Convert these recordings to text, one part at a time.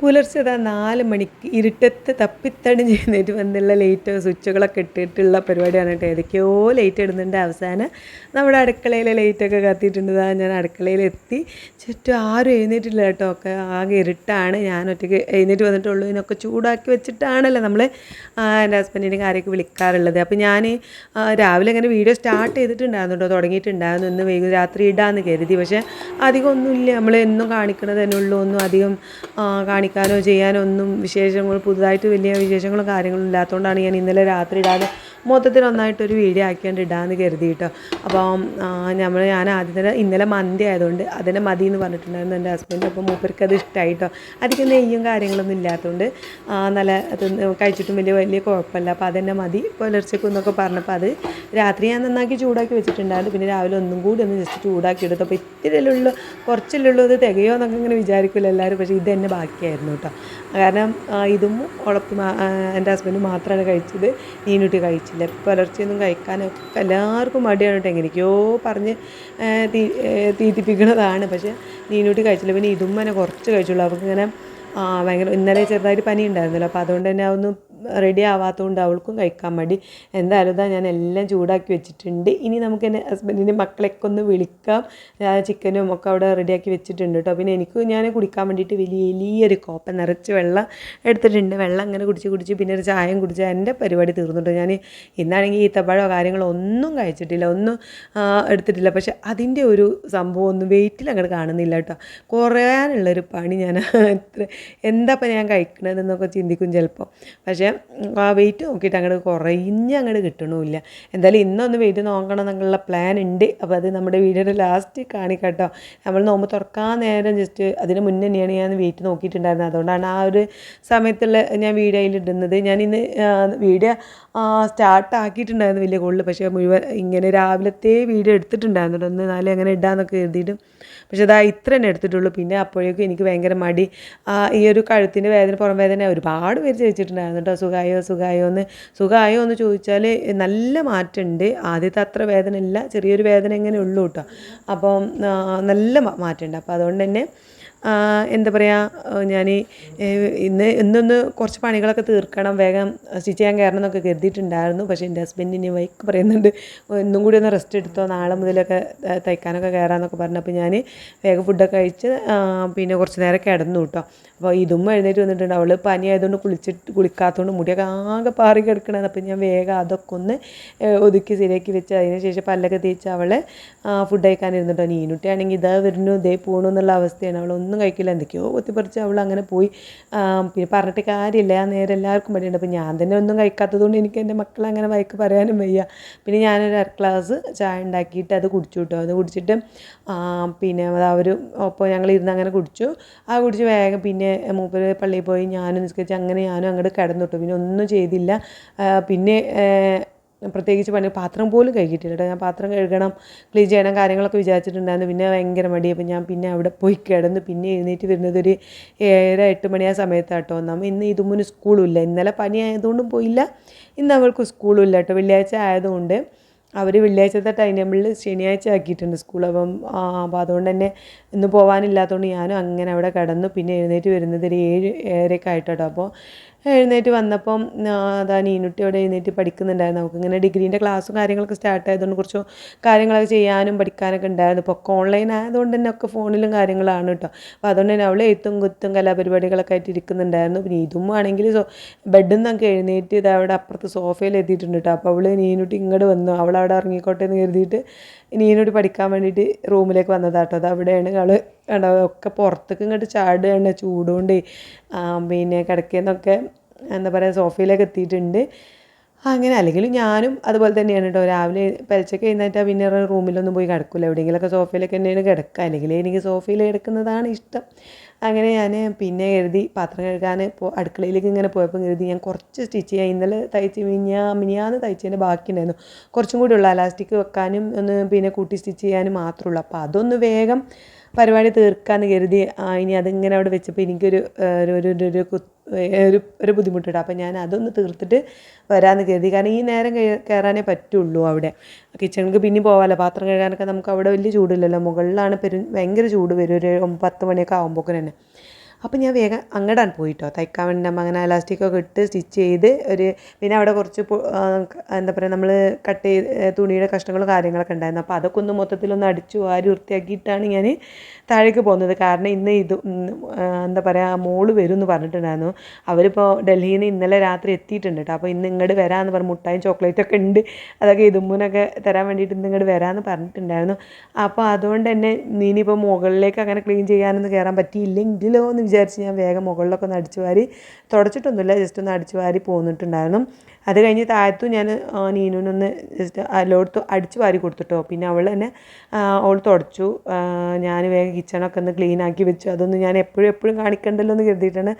പുലർച്ചെ നാല് മണിക്ക് ഇരുട്ടത്ത് തപ്പിത്തടി ചെയ്യുന്നേറ്റ് വന്നുള്ള ലൈറ്റ് സ്വിച്ചുകളൊക്കെ ഇട്ടിട്ടുള്ള പരിപാടിയാണ് കേട്ടോ. ഏതൊക്കെയോ ലൈറ്റ് ഇടുന്നുണ്ട്. അവസാനം നമ്മുടെ അടുക്കളയിലെ ലൈറ്റൊക്കെ കത്തിയിട്ടുണ്ട്. ഞാൻ അടുക്കളയിലെത്തി ചുറ്റും ആരും എഴുന്നേറ്റില്ല കേട്ടോ. ഒക്കെ ആകെ ഇരുട്ടാണ്. ഞാൻ ഒറ്റയ്ക്ക് എഴുന്നേറ്റ് വന്നിട്ടുള്ളൂ. ഇതിനൊക്കെ ചൂടാക്കി വെച്ചിട്ടാണല്ലോ നമ്മൾ എന്റെ ഹസ്ബൻഡിന്റെ കാര്യമൊക്കെ വിളിക്കാറുള്ളത്. അപ്പോൾ ഞാൻ രാവിലെ ഇങ്ങനെ വീഡിയോ സ്റ്റാർട്ട് ചെയ്തിട്ടുണ്ടായിരുന്നു തുടങ്ങിയിട്ടുണ്ടായിരുന്നു. ഇന്ന് വൈകുന്നേരം രാത്രി ഇടാമെന്ന് കരുതി. പക്ഷേ അധികം ഒന്നുമില്ല. നമ്മൾ എന്നും കാണിക്കണത് ഉള്ളൂ. ഒന്നും അധികം ആ, കാണിക്കാനോ ചെയ്യാനോ ഒന്നും വിശേഷങ്ങൾ പുതുതായിട്ട് വലിയ വിശേഷങ്ങളും കാര്യങ്ങളും ഇല്ലാത്തതുകൊണ്ടാണ് ഞാൻ ഇന്നലെ രാത്രി ഇടാതെ മൊത്തത്തിൽ ഒന്നായിട്ടൊരു വീഡിയോ ആക്കിയാണ്ട് ഇടാമെന്ന് കരുതി കേട്ടോ അപ്പം നമ്മൾ ഞാൻ ആദ്യം തന്നെ ഇന്നലെ മന്തി ആയതുകൊണ്ട് അതിനെ മതി എന്ന് പറഞ്ഞിട്ടുണ്ടായിരുന്നു എന്റെ ഹസ്ബൻഡ് അപ്പോൾ മൂപ്പർക്ക് അത് ഇഷ്ടമായി കേട്ടോ അധികം നെയ്യും കാര്യങ്ങളൊന്നും ഇല്ലാത്തതുകൊണ്ട് നല്ല കഴിച്ചിട്ടും വലിയ വലിയ കുഴപ്പമില്ല. അപ്പോൾ അതെന്നെ മതി. പുലർച്ചയ്ക്ക് എന്നൊക്കെ പറഞ്ഞപ്പോൾ അത് രാത്രി ഞാൻ നന്നാക്കി ചൂടാക്കി വെച്ചിട്ടുണ്ടായിരുന്നു. പിന്നെ രാവിലെ ഒന്നും കൂടി ഒന്ന് ജസ്റ്റ് ചൂടാക്കി എടുത്തു. അപ്പോൾ ഇത്തിരിയല്ലേ ഉള്ളൂ കുറച്ചല്ലേ ഉള്ളൂ ഇത് തികയോ എന്നൊക്കെ ഇങ്ങനെ വിചാരിക്കില്ല എല്ലാവരും. പക്ഷേ ഇത് തന്നെ ബാക്കിയായിരുന്നു കേട്ടോ. കാരണം ഇതും ഉളപ്പ് എന്റെ ഹസ്ബൻഡ് മാത്രമാണ് കഴിച്ചത്. നീനുട്ടി കഴിച്ചില്ല പുലർച്ചെയൊന്നും കഴിക്കാനൊക്കെ എല്ലാവർക്കും മടിയാണ് കേട്ടോ. എങ്ങനെയൊക്കെയോ പറഞ്ഞ് തീറ്റിപ്പിക്കുന്നതാണ്. പക്ഷേ നീനൂട്ടി കഴിച്ചില്ല. പിന്നെ ഇതും തന്നെ കുറച്ച് കഴിച്ചുള്ളൂ. അവർക്ക് ഇങ്ങനെ ഭയങ്കര ഇന്നലെ ചെറുതായിട്ട് പനി ഉണ്ടായിരുന്നല്ലോ അപ്പോൾ അതുകൊണ്ട് തന്നെ അതൊന്നും റെഡി ആവാത്തതുകൊണ്ട് അവൾക്കും കഴിക്കാൻ മടി. എന്തായാലും ഇതാ ഞാൻ എല്ലാം ചൂടാക്കി വെച്ചിട്ടുണ്ട്. ഇനി നമുക്ക് എന്റെ ഹസ്ബൻഡിന്റെ മക്കളെയൊക്കെ ഒന്ന് വിളിക്കാം. ചിക്കനും ഒക്കെ അവിടെ റെഡിയാക്കി വെച്ചിട്ടുണ്ട് കേട്ടോ പിന്നെ എനിക്ക് ഞാൻ കുടിക്കാൻ വേണ്ടിയിട്ട് വലിയ വലിയൊരു കോപ്പ നിറച്ച് വെള്ളം എടുത്തിട്ടുണ്ട്. വെള്ളം അങ്ങനെ കുടിച്ച് കുടിച്ച് പിന്നെ ഒരു ചായയും കുടിച്ച് എന്റെ പരിപാടി തീർന്നിട്ട് ഞാൻ ഇന്നാണെങ്കിൽ ഈത്തപ്പഴമോ കാര്യങ്ങളോ ഒന്നും കഴിച്ചിട്ടില്ല. ഒന്നും എടുത്തിട്ടില്ല. പക്ഷെ അതിന്റെ ഒരു സംഭവം ഒന്നും വെയിറ്റിൽ അങ്ങോട്ട് കാണുന്നില്ല കേട്ടോ കുറയാനുള്ളൊരു പണി ഞാൻ എത്ര ഞാൻ കഴിക്കണതെന്നൊക്കെ ചിന്തിക്കും ചിലപ്പോൾ. പക്ഷേ ഉം, ആ വെയിറ്റ് നോക്കിയിട്ട് അങ്ങോട്ട് കുറഞ്ഞ് അങ്ങോട്ട് കിട്ടണമില്ല എന്തായാലും ഇന്നൊന്ന് വെയിറ്റ് നോക്കണം എന്നുള്ള പ്ലാൻ ഉണ്ട് അപ്പോൾ അത് നമ്മുടെ വീഡിയോയുടെ ലാസ്റ്റ് കാണിക്കട്ടോ. നമ്മൾ നോമ്പ് തുറക്കാൻ നേരം ജസ്റ്റ് അതിന് മുന്നേ തന്നെയാണ് ഞാൻ വെയിറ്റ് നോക്കിയിട്ടുണ്ടായിരുന്നത്. അതുകൊണ്ടാണ് ആ ഒരു സമയത്തുള്ള ഞാൻ വീഡിയോയിൽ ഇടുന്നത്. ഞാൻ ഇന്ന് വീഡിയോ സ്റ്റാർട്ട് ആക്കിയിട്ടുണ്ടായിരുന്നു വലിയ കൂടുതൽ പക്ഷേ മുഴുവൻ ഇങ്ങനെ രാവിലത്തെ വീഡിയോ എടുത്തിട്ടുണ്ടായിരുന്നു ഒന്ന് നാളെ അങ്ങനെ ഇടാന്നൊക്കെ എഴുതിയിട്ടും പക്ഷേ അതാ ഇത്ര തന്നെ എടുത്തിട്ടുള്ളൂ. പിന്നെ അപ്പോഴേക്കും എനിക്ക് ഭയങ്കര മടി. ഈ ഒരു കഴുത്തിന്റെ വേദന പുറം വേദന ഒരുപാട് പേര് ചോദിച്ചിട്ടുണ്ടായിരുന്നു കേട്ടോ. സുഖമായോ സുഖമായോ എന്ന്. സുഖമായോ എന്ന് ചോദിച്ചാൽ നല്ല മാറ്റമുണ്ട്. ആദ്യത്തെ അത്ര വേദന ഇല്ല ചെറിയൊരു വേദന ഇങ്ങനെ ഉള്ളൂ കേട്ടോ. അപ്പം നല്ല മാറ്റമുണ്ട്. അപ്പോൾ അതുകൊണ്ട് തന്നെ എന്താ പറയുക ഞാൻ ഇന്ന് ഇന്നൊന്ന് കുറച്ച് പണികളൊക്കെ തീർക്കണം. വേഗം സ്റ്റിച്ച് ചെയ്യാൻ കയറണം എന്നൊക്കെ കരുതിയിട്ടുണ്ടായിരുന്നു. പക്ഷേ എന്റെ ഹസ്ബൻഡ് ഇനി വൈക്ക് പറയുന്നുണ്ട് ഇന്നും കൂടി ഒന്ന് റെസ്റ്റ് എടുത്തോ നാളെ മുതലൊക്കെ തയ്ക്കാനൊക്കെ കയറാമെന്നൊക്കെ പറഞ്ഞപ്പോൾ ഞാൻ വേഗം ഫുഡൊക്കെ കഴിച്ച് പിന്നെ കുറച്ച് നേരം കിടന്നു കേട്ടോ. അപ്പോൾ ഇതും എഴുന്നേറ്റ് വന്നിട്ടുണ്ട്. അവൾ പനി ആയതുകൊണ്ട് കുളിച്ചിട്ട് കുളിക്കാത്തതുകൊണ്ട് മുടിയൊക്കെ ആകെ പാറി കിടക്കണത് അപ്പോൾ ഞാൻ വേഗം അതൊക്കെ ഒന്ന് ഒതുക്കി ശരിയാക്കി വെച്ച്. അതിന് ശേഷം പല്ലൊക്കെ തേച്ച് അവൾ ഫുഡ് കഴിക്കാനിരുന്നിട്ടോ നീനുട്ടിയാണെങ്കിൽ ഇതാ വരുന്നു ഇതേ പോകണു എന്നുള്ള അവസ്ഥയാണ്. അവൾ ഒന്നും കഴിക്കില്ല. എന്തൊക്കെയോ ഒത്തിപ്പറിച്ച് അവൾ അങ്ങനെ പോയി. പിന്നെ പറഞ്ഞിട്ട് കാര്യമില്ല. ആ നേരം എല്ലാവർക്കും മടിയുണ്ട്. അപ്പോൾ ഞാൻ തന്നെ ഒന്നും കഴിക്കാത്തതുകൊണ്ട് എനിക്ക് എന്റെ മക്കളെ അങ്ങനെ വയക്ക് പറയാനും വയ്യ. പിന്നെ ഞാനൊരു അര ക്ലാസ് ചായ ഉണ്ടാക്കിയിട്ട് അത് കുടിച്ചു കിട്ടും. അത് കുടിച്ചിട്ട് പിന്നെ അവർ ഒപ്പം ഞങ്ങൾ ഇരുന്ന് അങ്ങനെ കുടിച്ചു. ആ കുടിച്ച് വേഗം പിന്നെ മൂപ്പര് പള്ളിയിൽ പോയി ഞാനും നിസ്കരിച്ച് അങ്ങനെ ഞാനും അങ്ങോട്ട് കിടന്നിട്ടു. പിന്നെ ഒന്നും ചെയ്തില്ല. പിന്നെ പ്രത്യേകിച്ച് പണി പാത്രം പോലും കഴുകിയിട്ടില്ല ഞാൻ പാത്രം കഴുകണം ക്ലീൻ ചെയ്യണം കാര്യങ്ങളൊക്കെ വിചാരിച്ചിട്ടുണ്ടായിരുന്നു. പിന്നെ ഭയങ്കര മടി. അപ്പോൾ ഞാൻ പിന്നെ അവിടെ പോയി കിടന്ന് പിന്നെ എഴുന്നേറ്റ് വരുന്നത് ഒരു ഏഴര എട്ട് മണി ആ സമയത്താട്ടോ. നമ്മൾ ഇന്ന് ഇതുമുന്ന് സ്കൂളും ഇല്ല. ഇന്നലെ പനി ആയതുകൊണ്ടും പോയില്ല. ഇന്ന് അവൾക്ക് സ്കൂളും ഇല്ല കേട്ടോ. വെള്ളിയാഴ്ച ആയതുകൊണ്ട് അവർ വെള്ളിയാഴ്ചത്തെ ടൈം ടേബിളിൽ ശനിയാഴ്ച ആക്കിയിട്ടുണ്ട് സ്കൂൾ അപ്പം അപ്പം അതുകൊണ്ട് തന്നെ ഇന്ന് പോകാനില്ലാത്തതുകൊണ്ട് ഞാനും അങ്ങനെ അവിടെ കിടന്നു. പിന്നെ എഴുന്നേറ്റ് വരുന്നത് ഒരു ഏഴ് ഏഴരയൊക്കെ ആയിട്ടോ അപ്പോൾ എഴുന്നേറ്റ് വന്നപ്പം അതാ നീനുട്ടി അവിടെ എഴുന്നേറ്റ് പഠിക്കുന്നുണ്ടായിരുന്നു. നമുക്ക് ഇങ്ങനെ ഡിഗ്രീന്റെ ക്ലാസ്സും കാര്യങ്ങളൊക്കെ സ്റ്റാർട്ട് ആയതുകൊണ്ട് കുറച്ച് കാര്യങ്ങളൊക്കെ ചെയ്യാനും പഠിക്കാനൊക്കെ ഉണ്ടായിരുന്നു. ഇപ്പോൾ ഒക്കെ ഓൺലൈൻ ആയതുകൊണ്ട് തന്നെ ഒക്കെ ഫോണിലും കാര്യങ്ങളാണ് കേട്ടോ അപ്പോൾ അതുകൊണ്ട് തന്നെ അവൾ എഴുത്തും കുത്തും കലാപരിപാടികളൊക്കെ ആയിട്ട് ഇരിക്കുന്നുണ്ടായിരുന്നു. പിന്നെ ഇതും ആണെങ്കിൽ ബെഡിൽ നിന്നൊക്കെ എഴുന്നേറ്റ് ഇത് അവിടെ അപ്പുറത്ത് സോഫയിൽ എത്തിയിട്ടുണ്ട് കേട്ടോ അപ്പോൾ അവൾ നീനുട്ടി ഇങ്ങോട്ട് വന്നു. അവൾ അവിടെ ഇറങ്ങിക്കോട്ടെ എന്ന് കരുതിയിട്ട് നീനുട്ടി പഠിക്കാൻ വേണ്ടിയിട്ട് റൂമിലേക്ക് വന്നതാട്ടോ അത് അവിടെയാണ് അവൾ കണ്ടോ ഒക്കെ പുറത്തേക്ക് ഇങ്ങോട്ട് ചാടുകയാണ് ചൂടുകൊണ്ട്. പിന്നെ കിടക്കുന്നൊക്കെ എന്താ പറയുക സോഫയിലേക്ക് എത്തിയിട്ടുണ്ട്. അങ്ങനെ അല്ലെങ്കിൽ ഞാനും അതുപോലെ തന്നെയാണ് കേട്ടോ രാവിലെ പരിച്ചൊക്കെ എഴുന്നേറ്റാൽ പിന്നെ റൂമിലൊന്നും പോയി കിടക്കില്ല എവിടെയെങ്കിലുമൊക്കെ സോഫയിലൊക്കെ തന്നെയാണ് കിടക്കുക. അല്ലെങ്കിൽ എനിക്ക് സോഫയിൽ കിടക്കുന്നതാണ് ഇഷ്ടം. അങ്ങനെ ഞാൻ പിന്നെ കരുതി പാത്രം കഴുകാൻ ഇപ്പോൾ അടുക്കളയിലേക്ക് ഇങ്ങനെ പോയപ്പോൾ കരുതി ഞാൻ കുറച്ച് സ്റ്റിച്ച് ചെയ്യാം ഇന്നലെ തയ്ച്ച് മിനിയാ മിനിയാന്ന് തയ്ച്ചതിന്റെ ബാക്കിയുണ്ടായിരുന്നു. കുറച്ചും കൂടി ഉള്ളു. അലാസ്റ്റിക് വെക്കാനും ഒന്ന് പിന്നെ കൂട്ടി സ്റ്റിച്ച് ചെയ്യാനും മാത്രമേ ഉള്ളൂ. അപ്പോൾ അതൊന്ന് വേഗം പരിപാടി തീർക്കാമെന്ന് കരുതി ഇനി അതിങ്ങനെ അവിടെ വെച്ചപ്പോൾ എനിക്കൊരു ഒരു ഒരു ഒരു- ഒരു ഒരു ബുദ്ധിമുട്ടുണ്ട്. അപ്പോൾ ഞാൻ അതൊന്ന് തീർത്തിട്ട് വരാമെന്ന് കരുതി. കാരണം ഈ നേരം കയ- കയറാനേ പറ്റുള്ളൂ അവിടെ. കിച്ചണിൽ പിന്നെ പോകാമല്ലോ പാത്രം കഴുകാനൊക്കെ നമുക്ക് അവിടെ വലിയ ചൂടില്ലല്ലോ. മുകളിലാണ് പെരും ഭയങ്കര ചൂട് വരും. ഒരു പത്ത് മണിയൊക്കെ ആകുമ്പോഴേക്കും തന്നെ. അപ്പോൾ ഞാൻ വേഗം അങ്ങടാൻ പോയിട്ടോ. തയ്ക്കാൻ വേണ്ടി നമ്മൾ അങ്ങനെ ഇലാസ്റ്റിക്കൊക്കെ ഇട്ട് സ്റ്റിച്ച് ചെയ്ത് ഒരു പിന്നെ അവിടെ കുറച്ച് എന്താ പറയുക നമ്മൾ കട്ട് ചെയ്ത് തുണിയുടെ കഷ്ണങ്ങളും കാര്യങ്ങളൊക്കെ ഉണ്ടായിരുന്നു. അപ്പോൾ അതൊക്കെ ഒന്ന് മൊത്തത്തിലൊന്ന് അടിച്ചു വാരി വൃത്തിയാക്കിയിട്ടാണ് ഞാൻ താഴേക്ക് പോകുന്നത്. കാരണം ഇന്ന് ഇത് എന്താ പറയുക മോൾ വരും എന്ന് പറഞ്ഞിട്ടുണ്ടായിരുന്നു. അവരിപ്പോൾ ഡൽഹിയിൽ നിന്ന് ഇന്നലെ രാത്രി എത്തിയിട്ടുണ്ട് കേട്ടോ അപ്പോൾ ഇന്ന് ഇങ്ങോട്ട് വരാമെന്ന് പറഞ്ഞു. മുട്ടായും ചോക്ലേറ്റ് ഒക്കെ ഉണ്ട്. അതൊക്കെ ഇതുമ്പോനൊക്കെ തരാൻ വേണ്ടിയിട്ട് ഇന്ന് ഇങ്ങോട്ട് വരാമെന്ന് പറഞ്ഞിട്ടുണ്ടായിരുന്നു. അപ്പോൾ അതുകൊണ്ട് തന്നെ ഇനിയിപ്പോൾ മുകളിലേക്ക് അങ്ങനെ ക്ലീൻ ചെയ്യാനൊന്നും കയറാൻ പറ്റിയില്ലെങ്കിലോ എന്ന് വിചാരിച്ച് ഞാൻ വേഗം മുകളിലൊക്കെ ഒന്ന് അടിച്ചു വാരി തുടച്ചിട്ടൊന്നുമില്ല ജസ്റ്റ് ഒന്ന് അടിച്ചു വാരി പോന്നിട്ടുണ്ടായിരുന്നു. അത് കഴിഞ്ഞ് താഴത്തും ഞാൻ നീനുവിനൊന്ന് ജസ്റ്റ് എല്ലായിടത്തും അടിച്ചു വാരി കൊടുത്തിട്ടോ. പിന്നെ അവൾ തന്നെ അവൾ തുടച്ചു. ഞാൻ വേഗം കിച്ചണൊക്കെ ഒന്ന് ക്ലീൻ ആക്കി വെച്ചു. അതൊന്നും ഞാൻ എപ്പോഴും എപ്പോഴും കാണിക്കണ്ടല്ലോ എന്ന് കരുതിയിട്ടാണ്